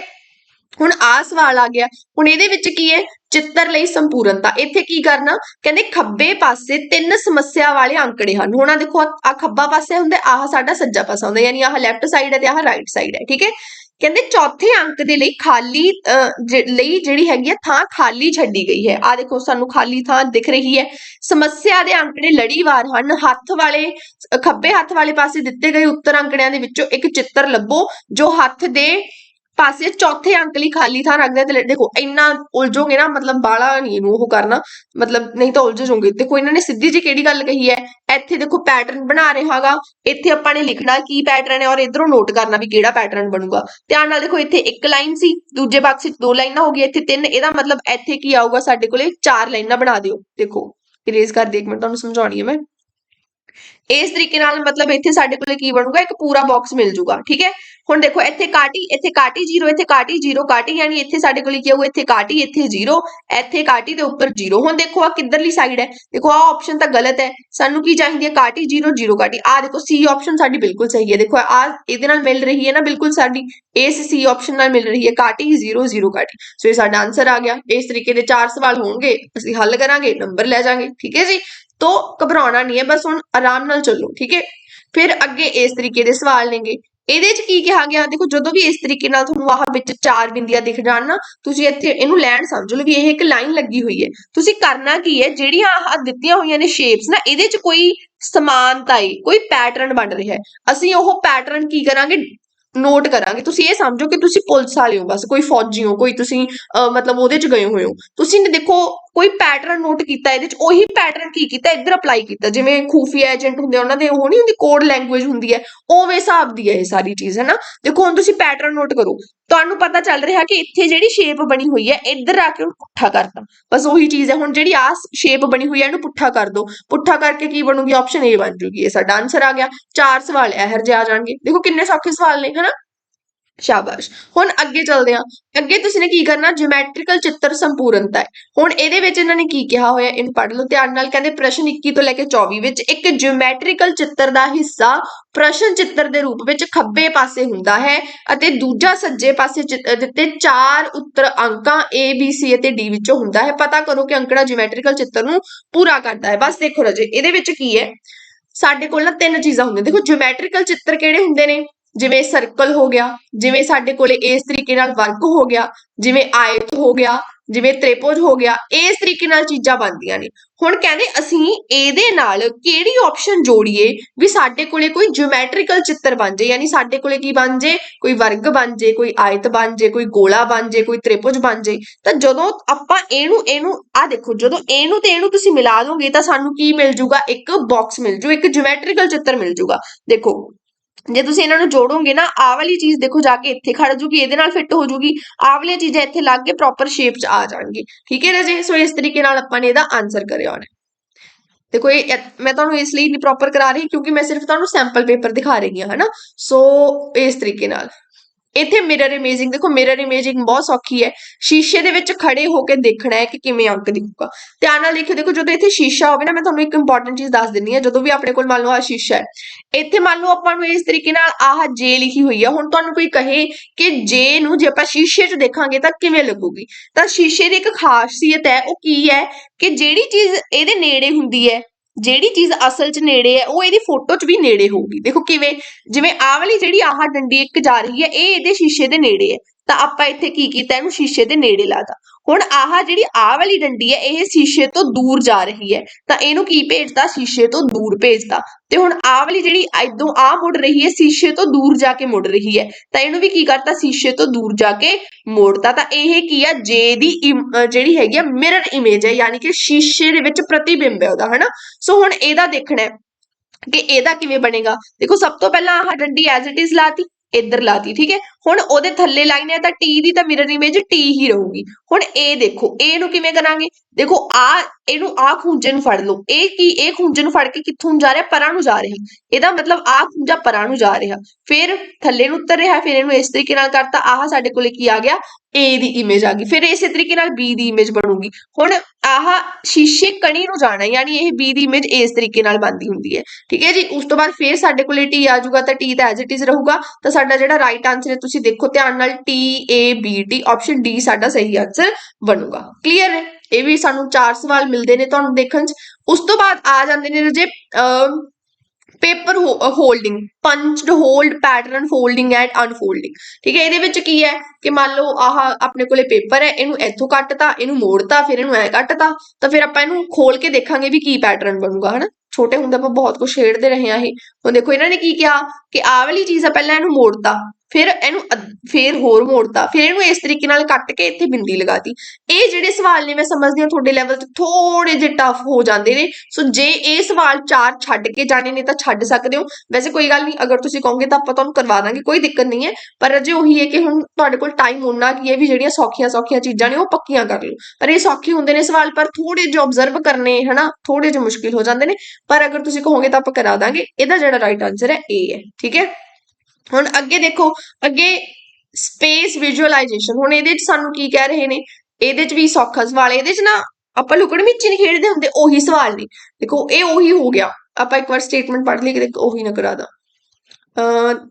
ਹੁਣ ਆ ਸਵਾਲ ਆ ਗਿਆ। ਹੁਣ ਇਹਦੇ ਵਿੱਚ ਕੀ ਹੈ? ਚਿੱਤਰ ਲਈ ਸੰਪੂਰਨਤਾ। ਇੱਥੇ ਕੀ ਕਰਨਾ? ਕਹਿੰਦੇ ਖੱਬੇ ਪਾਸੇ ਤਿੰਨ ਸਮੱਸਿਆ ਵਾਲੇ ਅੰਕੜੇ ਹਨ। ਹੁਣ ਆ ਦੇਖੋ ਆ ਖੱਬਾ ਪਾਸੇ ਹੁੰਦਾ ਆਹ ਸਾਡਾ ਸੱਜਾ ਪਾਸਾ ਹੁੰਦਾ ਯਾਨੀ ਆਹ ਲੈਫਟ ਸਾਈਡ ਹੈ ਤੇ ਆਹ ਰਾਈਟ ਸਾਈਡ ਹੈ ਠੀਕ ਹੈ? ਕਹਿੰਦੇ ਚੌਥੇ ਅੰਕ ਦੇ ਲਈ ਖਾਲੀ ਅਹ, ਜ- ਲਈ ਜਿਹੜੀ ਹੈਗੀ ਆ ਥਾਂ ਖਾਲੀ ਛੱਡੀ ਗਈ ਹੈ। ਆ ਦੇਖੋ ਸਾਨੂੰ ਖਾਲੀ ਥਾਂ ਦਿਖ ਰਹੀ ਹੈ। ਸਮੱਸਿਆ ਦੇ ਅੰਕੜੇ ਲੜੀਵਾਰ ਹਨ। ਹੱਥ ਵਾਲੇ ਖੱਬੇ ਹੱਥ ਵਾਲੇ ਪਾਸੇ ਦਿੱਤੇ ਗਏ ਉੱਤਰ ਅੰਕੜਿਆਂ ਦੇ ਵਿੱਚੋਂ ਇੱਕ ਚਿੱਤਰ ਲੱਭੋ ਜੋ ਹੱਥ ਦੇ ਪਾਸੇ ਚੌਥੇ ਅੰਕ ਲਈ ਖਾਲੀ ਥਾਂ ਰੱਖਦਾ ਹੈ ਤੇ ਦੇਖੋ, ਇੰਨਾ ਉਲਝੋਗੇ ਨਾ, ਮਤਲਬ ਬਾਲਾ ਨਹੀਂ ਇਹਨੂੰ ਉਹ ਕਰਨਾ। ਮਤਲਬ ਨਹੀਂ ਤਾਂ ਉਲਝ ਜਾਓਗੇ ਦੇਖੋ, ਇਹਨਾਂ ਨੇ ਸਿੱਧੀ ਜੀ ਕਿਹੜੀ ਗੱਲ ਕਹੀ ਹੈ? ਇੱਥੇ ਦੇਖੋ ਪੈਟਰਨ ਬਣਾ ਰਿਹਾਗਾ ਇੱਥੇ ਆਪਾਂ ਨੇ ਲਿਖਣਾ ਕੀ ਪੈਟਰਨ ਹੈ ਔਰ ਇਧਰੋਂ ਨੋਟ ਕਰਨਾ ਵੀ ਕਿਹੜਾ ਪੈਟਰਨ ਬਣੂਗਾ। ਧਿਆਨ ਨਾਲ ਦੇਖੋ, ਇੱਥੇ ਇੱਕ ਲਾਈਨ ਸੀ, ਦੂਜੇ ਬਾਕਸ ਵਿੱਚ ਦੋ ਲਾਈਨਾਂ ਹੋ ਗਈਆਂ। ਇੱਥੇ ਤਿੰਨ, ਇਹਦਾ ਮਤਲਬ ਇੱਥੇ ਕੀ ਆਊਗਾ ਸਾਡੇ ਕੋਲੇ? ਚਾਰ ਲਾਈਨਾਂ ਬਣਾ ਦਿਓ। ਦੇਖੋ ਇਰੇਜ਼ ਕਰ ਦੇ ਇੱਕ ਮਿੰਟ, ਤੁਹਾਨੂੰ ਸਮਝਾਉਣੀ ਹੈ ਮੈਂ। ਇਸ ਤਰੀਕੇ ਨਾਲ ਮਤਲਬ ਇੱਥੇ ਸਾਡੇ ਕੋਲੇ ਕੀ ਬਣੂਗਾ? ਇੱਕ ਪੂਰਾ ਬਾਕਸ ਮਿਲ ਜੂਗਾ, ਠੀਕ ਹੈ? ਹੁਣ ਦੇਖੋ, ਇੱਥੇ ਕਾਟੀ ਇੱਥੇ ਕਾਟੀ 0 ਇੱਥੇ ਕਾਟੀ 0 ਕਾਟੀ ਯਾਨੀ ਇੱਥੇ ਸਾਡੇ ਕੋਲ ਕੀ ਆਊਗਾ ਇੱਥੇ ਕਾਟੀ ਇੱਥੇ 0 ਇੱਥੇ ਕਾਟੀ ਦੇ ਉੱਪਰ 0 ਹੁਣ ਦੇਖੋ ਆ ਕਿੱਧਰਲੀ ਸਾਈਡ ਹੈ? ਦੇਖੋ ਆ ਆਪਸ਼ਨ ਤਾਂ ਗਲਤ ਹੈ। ਸਾਨੂੰ ਕੀ ਚਾਹੀਦੀ ਹੈ? ਕਾਟੀ 0 0 ਕਾਟੀ ਆ ਦੇਖੋ ਸੀ ਆਪਸ਼ਨ ਸਾਡੀ ਬਿਲਕੁਲ ਸਹੀ ਹੈ। ਦੇਖੋ ਆ ਇਹਦੇ ਨਾਲ ਮਿਲ ਰਹੀ ਹੈ ਨਾ ਬਿਲਕੁਲ ਸਾਡੀ? ਇਸ ਸੀ ਆਪਸ਼ਨ ਨਾਲ ਮਿਲ ਰਹੀ ਹੈ ਕਾਟੀ 0 0 ਕਾਟੀ ਸੋ ਇਹ ਸਾਡਾ ਆਨਸਰ ਆ ਗਿਆ। ਇਸ ਤਰੀਕੇ ਦੇ ਚਾਰ ਸਵਾਲ ਹੋਣਗੇ। ਅਸੀਂ ਹੱਲ ਕਰਾਂਗੇ ਨੰਬਰ ਲੈ ਜਾਾਂਗੇ। ਠੀਕ ਹੈ ਜੀ? ਤੋ ਘਬਰਾਉਣਾ ਨਹੀਂ ਹੈ, ਬਸ ਹੁਣ ਆਰਾਮ ਨਾਲ ਚੱਲੋ। ਠੀਕ ਹੈ? ਫਿਰ ਅੱਗੇ ਇਸ ਤਰੀਕੇ ਦੇ ਸਵਾਲ ਨੇਗੇ। ਇਹਦੇ ਚ ਕੀ ਕਿਹਾ ਗਿਆ? ਦੇਖੋ, ਜਦੋਂ ਵੀ ਇਸ ਤਰੀਕੇ ਨਾਲ ਤੁਹਾਨੂੰ ਆਹ ਵਿੱਚ ਚਾਰ ਬਿੰਦੀਆਂ ਦਿਖ ਜਾਣ ਨਾ, ਤੁਸੀਂ ਇੱਥੇ ਇਹਨੂੰ ਲੈਣ ਸਮਝ ਲਓ ਵੀ ਇਹ ਇੱਕ ਲਾਈਨ ਲੱਗੀ ਹੋਈ ਹੈ। ਤੁਸੀਂ ਕਰਨਾ ਕੀ ਹੈ? ਜਿਹੜੀਆਂ ਆਹ ਦਿੱਤੀਆਂ ਹੋਈਆਂ ਨੇ ਸ਼ੇਪਸ ਨਾ, ਇਹਦੇ ਚ ਕੋਈ ਸਮਾਨਤਾ ਹੈ ਕੋਈ ਪੈਟਰਨ ਬਣ ਰਿਹਾ ਹੈ। ਅਸੀਂ ਉਹ ਪੈਟਰਨ ਕੀ ਕਰਾਂਗੇ? ਨੋਟ ਕਰਾਂਗੇ। ਤੁਸੀਂ ਇਹ ਸਮਝੋ ਕਿ ਤੁਸੀਂ ਪੁਲਿਸ ਵਾਲੇ ਹੋ ਬਸ, ਕੋਈ ਫੌਜੀ ਹੋ, ਕੋਈ ਤੁਸੀਂ ਮਤਲਬ ਉਹਦੇ ਚ ਗਏ ਹੋਏ ਹੋ। ਤੁਸੀਂ ਨੇ ਦੇਖੋ ਕੋਈ ਪੈਟਰਨ ਨੋਟ ਕੀਤਾ ਇਹਦੇ ਚ, ਉਹੀ ਪੈਟਰਨ ਕੀ ਕੀਤਾ, ਇੱਧਰ ਅਪਲਾਈ ਕੀਤਾ, ਜਿਵੇਂ ਖੂਫੀਆ ਏਜੰਟ ਹੁੰਦੇ ਉਹਨਾਂ ਦੇ ਉਹ ਨਹੀਂ ਹੁੰਦੀ ਕੋਡ ਲੈਂਗੁਏਜ ਹੁੰਦੀ ਹੈ, ਉਵੇਂ ਹਿਸਾਬ ਦੀ ਹੈ ਇਹ ਸਾਰੀ ਚੀਜ਼ ਹੈ ਨਾ ਦੇਖੋ, ਹੁਣ ਤੁਸੀਂ ਪੈਟਰਨ ਨੋਟ ਕਰੋ, ਤੁਹਾਨੂੰ ਪਤਾ ਚੱਲ ਰਿਹਾ ਕਿ ਇੱਥੇ ਜਿਹੜੀ ਸ਼ੇਪ ਬਣੀ ਹੋਈ ਹੈ, ਇੱਧਰ ਆ ਕੇ ਉਹਨੂੰ ਪੁੱਠਾ ਕਰਤਾ ਬਸ ਉਹੀ ਚੀਜ਼ ਹੈ, ਹੁਣ ਜਿਹੜੀ ਆ ਸ਼ੇਪ ਬਣੀ ਹੋਈ ਹੈ, ਇਹਨੂੰ ਪੁੱਠਾ ਕਰ ਦਿਓ ਪੁੱਠਾ ਕਰਕੇ ਕੀ ਬਣੂਗੀ ਆਪਸ਼ਨ ਏ ਬਣ ਜੂਗੀ, ਇਹ ਸਾਡਾ ਆਨਸਰ ਆ ਗਿਆ। ਚਾਰ ਸਵਾਲ ਇਹੋ ਜਿਹੇ ਆ ਜਾਣਗੇ। ਦੇਖੋ, ਕਿੰਨੇ ਸੌਖੇ ਸਵਾਲ ਨੇ, ਹਨਾ? ਸ਼ਾਬਾਸ਼। ਹੁਣ ਅੱਗੇ ਚੱਲਦੇ ਹਾਂ। ਅੱਗੇ ਤੁਸੀਂ ਨੇ ਕੀ ਕਰਨਾ? ਜਿਓਮੈਟ੍ਰੀਕਲ ਚਿੱਤਰ ਸੰਪੂਰਨਤਾ ਹੈ। ਹੁਣ ਇਹਦੇ ਵਿੱਚ ਇਹਨਾਂ ਨੇ ਕੀ ਕਿਹਾ ਹੋਇਆ? ਇਹਨੂੰ ਪੜ੍ਹ ਲਓ। ਧਿਆਨ ਨਾਲ ਕਹਿੰਦੇ ਪ੍ਰਸ਼ਨ 21 ਤੋਂ ਲੈ ਕੇ 24 ਵਿੱਚ ਇੱਕ ਜਿਓਮੈਟ੍ਰੀਕਲ ਚਿੱਤਰ ਦਾ ਹਿੱਸਾ ਪ੍ਰਸ਼ਨ ਚਿੱਤਰ ਦੇ ਰੂਪ ਵਿੱਚ ਖੱਬੇ ਪਾਸੇ ਹੁੰਦਾ ਹੈ ਅਤੇ ਦੂਜਾ ਸੱਜੇ ਪਾਸੇ ਦਿੱਤੇ ਚਾਰ ਉੱਤਰ ਅੰਕਾਂ A, B, C ਅਤੇ D ਵਿੱਚੋਂ ਹੁੰਦਾ ਹੈ। ਪਤਾ ਕਰੋ ਕਿ ਅੰਕੜਾ ਜਿਓਮੈਟ੍ਰੀਕਲ ਚਿੱਤਰ ਨੂੰ ਪੂਰਾ ਕਰਦਾ ਹੈ। ਬਸ ਦੇਖੋ ਰਾਜੇ, ਇਹਦੇ ਵਿੱਚ ਕੀ ਹੈ? ਸਾਡੇ ਕੋਲ ਨਾ ਤਿੰਨ ਚੀਜ਼ਾਂ ਹੁੰਦੀਆਂ। ਦੇਖੋ ਜਿਓਮੈਟ੍ਰੀਕਲ ਚਿੱਤਰ ਕਿਹੜੇ ਹੁੰਦੇ ਨੇ? ਜਿਵੇਂ ਸਰਕਲ ਹੋ ਗਿਆ, ਜਿਵੇਂ ਸਾਡੇ ਕੋਲੇ ਇਸ ਤਰੀਕੇ ਨਾਲ ਵਰਗ ਹੋ ਗਿਆ, ਜਿਵੇਂ ਆਇਤ ਹੋ ਗਿਆ, ਜਿਵੇਂ ਤ੍ਰਿਭੁਜ ਹੋ ਗਿਆ, ਇਸ ਤਰੀਕੇ ਨਾਲ ਚੀਜ਼ਾਂ ਬਣਦੀਆਂ ਨੇ। ਹੁਣ ਕਹਿੰਦੇ ਅਸੀਂ ਇਹਦੇ ਨਾਲ ਕਿਹੜੀ ਆਪਸ਼ਨ ਜੋੜੀਏ ਵੀ ਸਾਡੇ ਕੋਲੇ ਕੋਈ ਜਿਓਮੈਟ੍ਰੀਕਲ ਚਿੱਤਰ ਬਣ ਜੇ ਯਾਨੀ ਸਾਡੇ ਕੋਲੇ ਕੀ ਬਣ ਜੇ ਕੋਈ ਵਰਗ ਬਣ ਜੇ ਕੋਈ ਆਇਤ ਬਣ ਜੇ ਕੋਈ ਗੋਲਾ ਬਣ ਜੇ ਕੋਈ ਤ੍ਰਿਭੁਜ ਬਣ ਜੇ ਤਾਂ ਜਦੋਂ ਆਪਾਂ ਇਹਨੂੰ ਇਹਨੂੰ ਆ ਦੇਖੋ, ਜਦੋਂ ਇਹਨੂੰ ਤੇ ਇਹਨੂੰ ਤੁਸੀਂ ਮਿਲਾ ਦੋਗੇ ਤਾਂ ਸਾਨੂੰ ਕੀ ਮਿਲ ਜੂਗਾ? ਇੱਕ ਬਾਕਸ ਮਿਲ ਜੂ, ਇੱਕ ਜਿਓਮੈਟ੍ਰੀਕਲ ਚਿੱਤਰ ਮਿਲ ਜੂਗਾ। ਦੇਖੋ ਜੇ ਤੁਸੀਂ ਇਹਨਾਂ ਨੂੰ ਜੋੜੋਗੇ ਨਾ, ਆਹ ਵਾਲੀ ਚੀਜ਼ ਦੇਖੋ ਜਾ ਕੇ ਇੱਥੇ ਖੜ ਜੂਗੀ, ਇਹਦੇ ਨਾਲ ਫਿੱਟ ਹੋ ਜੂਗੀ, ਆਹ ਵਾਲੀਆਂ ਚੀਜ਼ਾਂ ਇੱਥੇ ਲੱਗ ਕੇ ਪ੍ਰੋਪਰ ਸ਼ੇਪ 'ਚ ਆ ਜਾਣਗੀ ਠੀਕ ਹੈ ਰਾਜੇ ਸੋ ਇਸ ਤਰੀਕੇ ਨਾਲ ਆਪਾਂ ਨੇ ਇਹਦਾ ਆਨਸਰ ਕਰਿਆ ਹੋਣਾ। ਦੇਖੋ, ਇਹ ਮੈਂ ਤੁਹਾਨੂੰ ਇਸ ਲਈ ਨਹੀਂ ਪ੍ਰੋਪਰ ਕਰਾ ਰਹੀ ਕਿਉਂਕਿ ਮੈਂ ਸਿਰਫ ਤੁਹਾਨੂੰ ਸੈਂਪਲ ਪੇਪਰ ਦਿਖਾ ਰਹੀ ਹਾਂ, ਹਨਾ? ਸੋ ਇਸ ਤਰੀਕੇ ਨਾਲ। ਇੱਥੇ ਮਿਰਰ ਇਮੇਜਿੰਗ ਦੇਖੋ ਮਿਰਰ ਇਮੇਜਿੰਗ ਬਹੁਤ ਸੌਖੀ ਹੈ। ਸ਼ੀਸ਼ੇ ਦੇ ਵਿੱਚ ਖੜੇ ਹੋ ਕੇ ਦੇਖਣਾ ਹੈ ਕਿ ਕਿਵੇਂ ਅੰਕ ਦਿਖੂਗਾ। ਧਿਆਨ ਨਾਲ ਦੇਖਿਓ, ਦੇਖੋ ਜਦੋਂ ਇੱਥੇ ਸ਼ੀਸ਼ਾ ਹੋਵੇ ਨਾ, ਮੈਂ ਤੁਹਾਨੂੰ ਇੱਕ ਇੰਪੋਰਟੈਂਟ ਚੀਜ਼ ਦੱਸ ਦਿੰਨੀ ਆ ਜਦੋਂ ਵੀ ਆਪਣੇ ਕੋਲ ਮੰਨ ਲਓ ਆ ਸ਼ੀਸ਼ਾ ਹੈ। ਇੱਥੇ ਮੰਨ ਲਓ ਆਪਾਂ ਨੂੰ ਇਸ ਤਰੀਕੇ ਨਾਲ ਆਹ ਜੇ ਲਿਖੀ ਹੋਈ ਹੈ ਹੁਣ ਤੁਹਾਨੂੰ ਕੋਈ ਕਹੇ ਕਿ ਜੇ ਨੂੰ ਜੇ ਆਪਾਂ ਸ਼ੀਸ਼ੇ 'ਚ ਦੇਖਾਂਗੇ ਤਾਂ ਕਿਵੇਂ ਲੱਗੂਗੀ? ਤਾਂ ਸ਼ੀਸ਼ੇ ਦੀ ਇੱਕ ਖਾਸੀਅਤ ਹੈ, ਉਹ ਕੀ ਹੈ ਕਿ ਜਿਹੜੀ ਚੀਜ਼ ਇਹਦੇ ਨੇੜੇ ਹੁੰਦੀ ਹੈ ਜਿਹੜੀ ਚੀਜ਼ ਅਸਲ 'ਚ ਨੇੜੇ ਹੈ, ਉਹ ਇਹਦੀ ਫੋਟੋ 'ਚ ਵੀ ਨੇੜੇ ਹੋਊਗੀ। ਦੇਖੋ ਕਿਵੇਂ, ਜਿਵੇਂ ਆਹ ਵਾਲੀ ਜਿਹੜੀ ਆਹ ਡੰਡੀ ਇੱਕ ਜਾ ਰਹੀ ਹੈ, ਇਹ ਇਹਦੇ ਸ਼ੀਸ਼ੇ ਦੇ ਨੇੜੇ ਹੈ। ਤਾਂ ਆਪਾਂ ਇੱਥੇ ਕੀ ਕੀਤਾ, ਇਹਨੂੰ ਸ਼ੀਸ਼ੇ ਦੇ ਨੇੜੇ ਲਾਤਾ ਹੁਣ ਆਹ ਜਿਹੜੀ ਆਹ ਵਾਲੀ ਡੰਡੀ ਹੈ, ਇਹ ਸ਼ੀਸ਼ੇ ਤੋਂ ਦੂਰ ਜਾ ਰਹੀ ਹੈ। ਤਾਂ ਇਹਨੂੰ ਕੀ ਭੇਜਦਾ ਸ਼ੀਸ਼ੇ ਤੋਂ ਦੂਰ ਭੇਜਦਾ ਤੇ ਹੁਣ ਆਹ ਵਾਲੀ ਜਿਹੜੀ ਇਦੋਂ ਆ ਮੁੜ ਰਹੀ ਹੈ, ਸ਼ੀਸ਼ੇ ਤੋਂ ਦੂਰ ਜਾ ਕੇ ਮੁੜ ਰਹੀ ਹੈ। ਤਾਂ ਇਹਨੂੰ ਵੀ ਕੀ ਕਰਤਾ? ਸ਼ੀਸ਼ੇ ਤੋਂ ਦੂਰ ਜਾ ਕੇ ਮੋੜਤਾ। ਤਾਂ ਇਹ ਕੀ ਆ? ਜੇ ਦੀ ਜਿਹੜੀ ਹੈਗੀ ਆ ਮਿਰਰ ਇਮੇਜ ਹੈ। ਯਾਨੀ ਕਿ ਸ਼ੀਸ਼ੇ ਦੇ ਵਿੱਚ ਪ੍ਰਤੀਬਿੰਬ ਹੈ ਉਹਦਾ, ਹਨਾ? ਸੋ ਹੁਣ ਇਹਦਾ ਦੇਖਣਾ ਹੈ ਕਿ ਇਹਦਾ ਕਿਵੇਂ ਬਣੇਗਾ। ਦੇਖੋ, ਸਭ ਤੋਂ ਪਹਿਲਾਂ ਆਹ ਡੰਡੀ ਐਜ਼ ਇਟ ਇਜ਼ ਲਾਤੀ। ਇੱਧਰ ਲਾਤੀ, ਠੀਕ ਹੈ? ਹੁਣ ਉਹਦੇ ਥੱਲੇ ਲਾਈਨ ਹੈ ਤਾਂ ਟੀ ਦੀ ਤਾਂ ਮਿਰਰ ਇਮੇਜ ਟੀ ਹੀ ਰਹੂਗੀ। ਹੁਣ ਇਹ ਦੇਖੋ ਇਹ ਨੂੰ ਕਿਵੇਂ ਕਰਾਂਗੇ? ਦੇਖੋ, ਆ, ਇਹਨੂੰ ਆ ਖੂੰਜੇ ਨੂੰ ਫੜ ਲਓ। ਇਹ ਕੀ ਇਹ ਖੂੰਜੇ ਨੂੰ ਫੜ ਕੇ ਕਿੱਥੋਂ ਜਾ ਰਿਹਾ? ਪਰਾਂ ਨੂੰ ਜਾ ਰਿਹਾ। ਇਹਦਾ ਮਤਲਬ ਆ ਖੂੰਜਾ ਪਰਾਂ ਨੂੰ ਜਾ ਰਿਹਾ। ਫਿਰ ਥੱਲੇ ਨੂੰ ਉਤਰ ਰਿਹਾ, ਫਿਰ ਇਹਨੂੰ ਇਸ ਤਰੀਕੇ ਨਾਲ ਕਰਤਾ। ਆਹ ਸਾਡੇ ਕੋਲੇ ਕੀ ਆ ਗਿਆ? ਏ ਦੀ ਇਮੇਜ ਆ ਗਈ। ਫਿਰ ਇਸੇ ਤਰੀਕੇ ਨਾਲ ਬੀ ਦੀ ਇਮੇਜ ਬਣੂਗੀ। ਹੁਣ ਆਹ ਸ਼ੀਸ਼ੇ ਕਣੀ ਨੂੰ ਜਾਣਾ, ਯਾਨੀ ਇਹ B ਦੀ ਇਮੇਜ ਇਸ ਤਰੀਕੇ ਨਾਲ ਬਣਦੀ ਹੁੰਦੀ ਹੈ। ਠੀਕ ਹੈ ਜੀ? ਉਸ ਤੋਂ ਬਾਅਦ ਫਿਰ ਸਾਡੇ ਕੋਲੇ T ਆ ਜਾਊਗਾ, ਤਾਂ T ਤਾਂ ਐਜ਼ ਇਟ ਇਜ਼ ਰਹੂਗਾ। ਤਾਂ ਸਾਡਾ ਜਿਹੜਾ ਰਾਈਟ ਆਨਸਰ ਹੈ, ਤੁਸੀਂ ਦੇਖੋ ਧਿਆਨ ਨਾਲ T, A, B T option D ਸਾਡਾ ਸਹੀ ਆਨਸਰ ਬਣੂਗਾ। ਕਲੀਅਰ ਹੈ? ਇਹ ਵੀ ਸਾਨੂੰ ਚਾਰ ਸਵਾਲ ਮਿਲਦੇ ਨੇ ਤੁਹਾਨੂੰ ਦੇਖਣ 'ਚ। ਉਸ ਤੋਂ ਬਾਅਦ ਆ ਜਾਂਦੇ ਨੇ ਜੇ paper holding punched hold pattern folding and unfolding. ਠੀਕ ਹੈ, ਇਹਦੇ ਵਿੱਚ ਕੀ ਹੈ ਕਿ ਮੰਨ ਲਓ ਆਹ ਆਪਣੇ ਕੋਲੇ ਪੇਪਰ ਹੈ, ਇਹਨੂੰ ਇੱਥੋਂ ਕੱਟਤਾ, ਇਹਨੂੰ ਮੋੜਤਾ, ਫਿਰ ਇਹਨੂੰ ਐ ਕੱਟਤਾ, ਤਾਂ ਫਿਰ ਆਪਾਂ ਇਹਨੂੰ ਖੋਲ ਕੇ ਦੇਖਾਂਗੇ ਵੀ ਕੀ ਪੈਟਰਨ ਬਣੂਗਾ, ਹਨਾ? ਛੋਟੇ ਹੁੰਦੇ ਆਪਾਂ ਬਹੁਤ ਕੁਝ ਛੇੜਦੇ ਰਹੇ ਆ ਇਹ। ਹੁਣ ਦੇਖੋ, ਇਹਨਾਂ ਨੇ ਕੀ ਕਿਹਾ ਕਿ ਆਹ ਵਾਲੀ ਚੀਜ਼ ਆ, ਪਹਿਲਾਂ ਇਹਨੂੰ ਮੋੜਤਾ। ਫਿਰ ਇਹਨੂੰ ਅੱਧ- ਫਿਰ ਹੋਰ ਮੋੜਤਾ। ਫਿਰ ਇਹਨੂੰ ਇਸ ਤਰੀਕੇ ਨਾਲ ਕੱਟ ਕੇ ਇੱਥੇ ਬਿੰਦੀ ਲਗਾਤੀ। ਇਹ ਜਿਹੜੇ ਸਵਾਲ ਨੇ, ਮੈਂ ਸਮਝਦੀ ਹਾਂ ਤੁਹਾਡੇ ਲੈਵਲ ਤੇ ਥੋੜੇ ਜਿਹੇ ਟਫ ਹੋ ਜਾਂਦੇ ਨੇ। ਸੋ ਜੇ ਇਹ ਸਵਾਲ ਚਾਰ ਛੱਡ ਕੇ ਜਾਣੇ ਨੇ ਤਾਂ ਛੱਡ ਸਕਦੇ ਹੋ। ਵੈਸੇ ਕੋਈ ਗੱਲ ਨਹੀਂ, ਅਗਰ ਤੁਸੀਂ ਕਹੋਗੇ ਤਾਂ ਆਪਾਂ ਤੁਹਾਨੂੰ ਕਰਵਾ ਦਾਂਗੇ, ਕੋਈ ਦਿੱਕਤ ਨਹੀਂ ਹੈ। ਪਰ ਅਜੇ ਉਹੀ ਹੈ ਕਿ ਹੁਣ ਤੁਹਾਡੇ ਕੋਲ ਟਾਈਮ ਹੋਣਾ ਕੀ ਹੈ ਵੀ ਜਿਹੜੀਆਂ ਸੌਖੀਆਂ ਸੌਖੀਆਂ ਚੀਜ਼ਾਂ ਨੇ ਉਹ ਪੱਕੀਆਂ ਕਰ ਲਓ। ਪਰ ਇਹ ਸੌਖੇ ਹੁੰਦੇ ਨੇ ਸਵਾਲ, ਪਰ ਥੋੜੇ ਜਿਹੇ ਆਬਜ਼ਰਵ ਕਰਨੇ, ਹਨਾ ਥੋੜੇ ਜਿਹੇ ਮੁਸ਼ਕਿਲ ਹੋ ਜਾਂਦੇ ਨੇ। ਪਰ ਅਗਰ ਤੁਸੀਂ ਕਹੋਗੇ ਤਾਂ ਆਪਾਂ ਕਰਾ ਦਾਂਗੇ। ਇਹਦਾ ਜਿਹੜਾ ਰਾਈਟ ਆਨਸਰ ਹੈ, A ਹੈ। ਠੀਕ ਹੈ? ਹੁਣ ਅੱਗੇ ਦੇਖੋ, ਅੱਗੇ ਸਪੇਸ ਵਿਜ਼ੂਅਲਾਈਜੇਸ਼ਨ ਹੁਣ ਇਹਦੇ 'ਚ ਸਾਨੂੰ ਕੀ ਕਹਿ ਰਹੇ ਨੇ? ਇਹਦੇ 'ਚ ਵੀ ਸੌਖਾ ਸਵਾਲ, ਇਹਦੇ 'ਚ ਨਾ ਆਪਾਂ ਲੁਕਣ ਮਿੱਚੀ ਨਹੀਂ ਖੇਡਦੇ ਹੁੰਦੇ, ਉਹੀ ਸਵਾਲ ਨੇ। ਦੇਖੋ, ਇਹ ਉਹੀ ਹੋ ਗਿਆ। ਆਪਾਂ ਇੱਕ ਵਾਰ ਸਟੇਟਮੈਂਟ ਪੜ੍ਹ ਲਈ ਕਿ ਉਹੀ ਨਾ ਕਰਾ ਦਾਂ।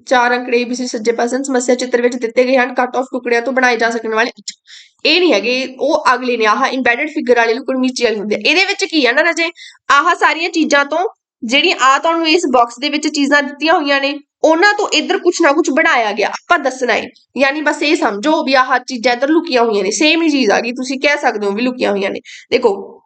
ਚਾਰ ਅੰਕੜੇ ABC ਸੱਜੇ ਪਾਸੇ ਸਮੱਸਿਆ ਚਿੱਤਰ ਵਿੱਚ ਦਿੱਤੇ ਗਏ ਹਨ ਕੱਟ ਆਫ ਟੁਕੜਿਆਂ ਤੋਂ ਬਣਾਏ ਜਾ ਸਕਣ ਵਾਲੇ ਇਹ ਨਹੀਂ ਹੈਗੇ, ਉਹ ਅਗਲੇ ਨੇ ਆਹ ਇੰਬੈਡਡ ਫਿਗਰ ਵਾਲੇ ਲੁਕਣ ਮਿੱਚੀ ਵਾਲੇ ਹੁੰਦੇ ਆ। ਇਹਦੇ ਵਿੱਚ ਕੀ ਹੈ ਨਾ ਰਾਜੇ? ਆਹ ਸਾਰੀਆਂ ਚੀਜ਼ਾਂ ਤੋਂ ਜਿਹੜੀਆਂ ਆ ਤੁਹਾਨੂੰ ਇਸ ਬਾਕਸ ਦੇ ਵਿੱਚ ਚੀਜ਼ਾਂ ਦਿੱਤੀਆਂ ਹੋਈਆਂ ਨੇ, ਉਹਨਾਂ ਤੋਂ ਇੱਧਰ ਕੁਛ ਨਾ ਕੁਛ ਬਣਾਇਆ ਗਿਆ, ਆਪਾਂ ਦੱਸਣਾ ਹੈ। ਯਾਨੀ ਬਸ ਇਹ ਸਮਝੋ ਵੀ ਆਹ ਚੀਜ਼ਾਂ ਇੱਧਰ ਲੁਕੀਆਂ ਹੋਈਆਂ ਨੇ ਸੇਮ ਹੀ ਚੀਜ਼ ਆ ਗਈ, ਤੁਸੀਂ ਕਹਿ ਸਕਦੇ ਹੋ ਵੀ ਲੁਕੀਆਂ ਹੋਈਆਂ ਨੇ। ਦੇਖੋ,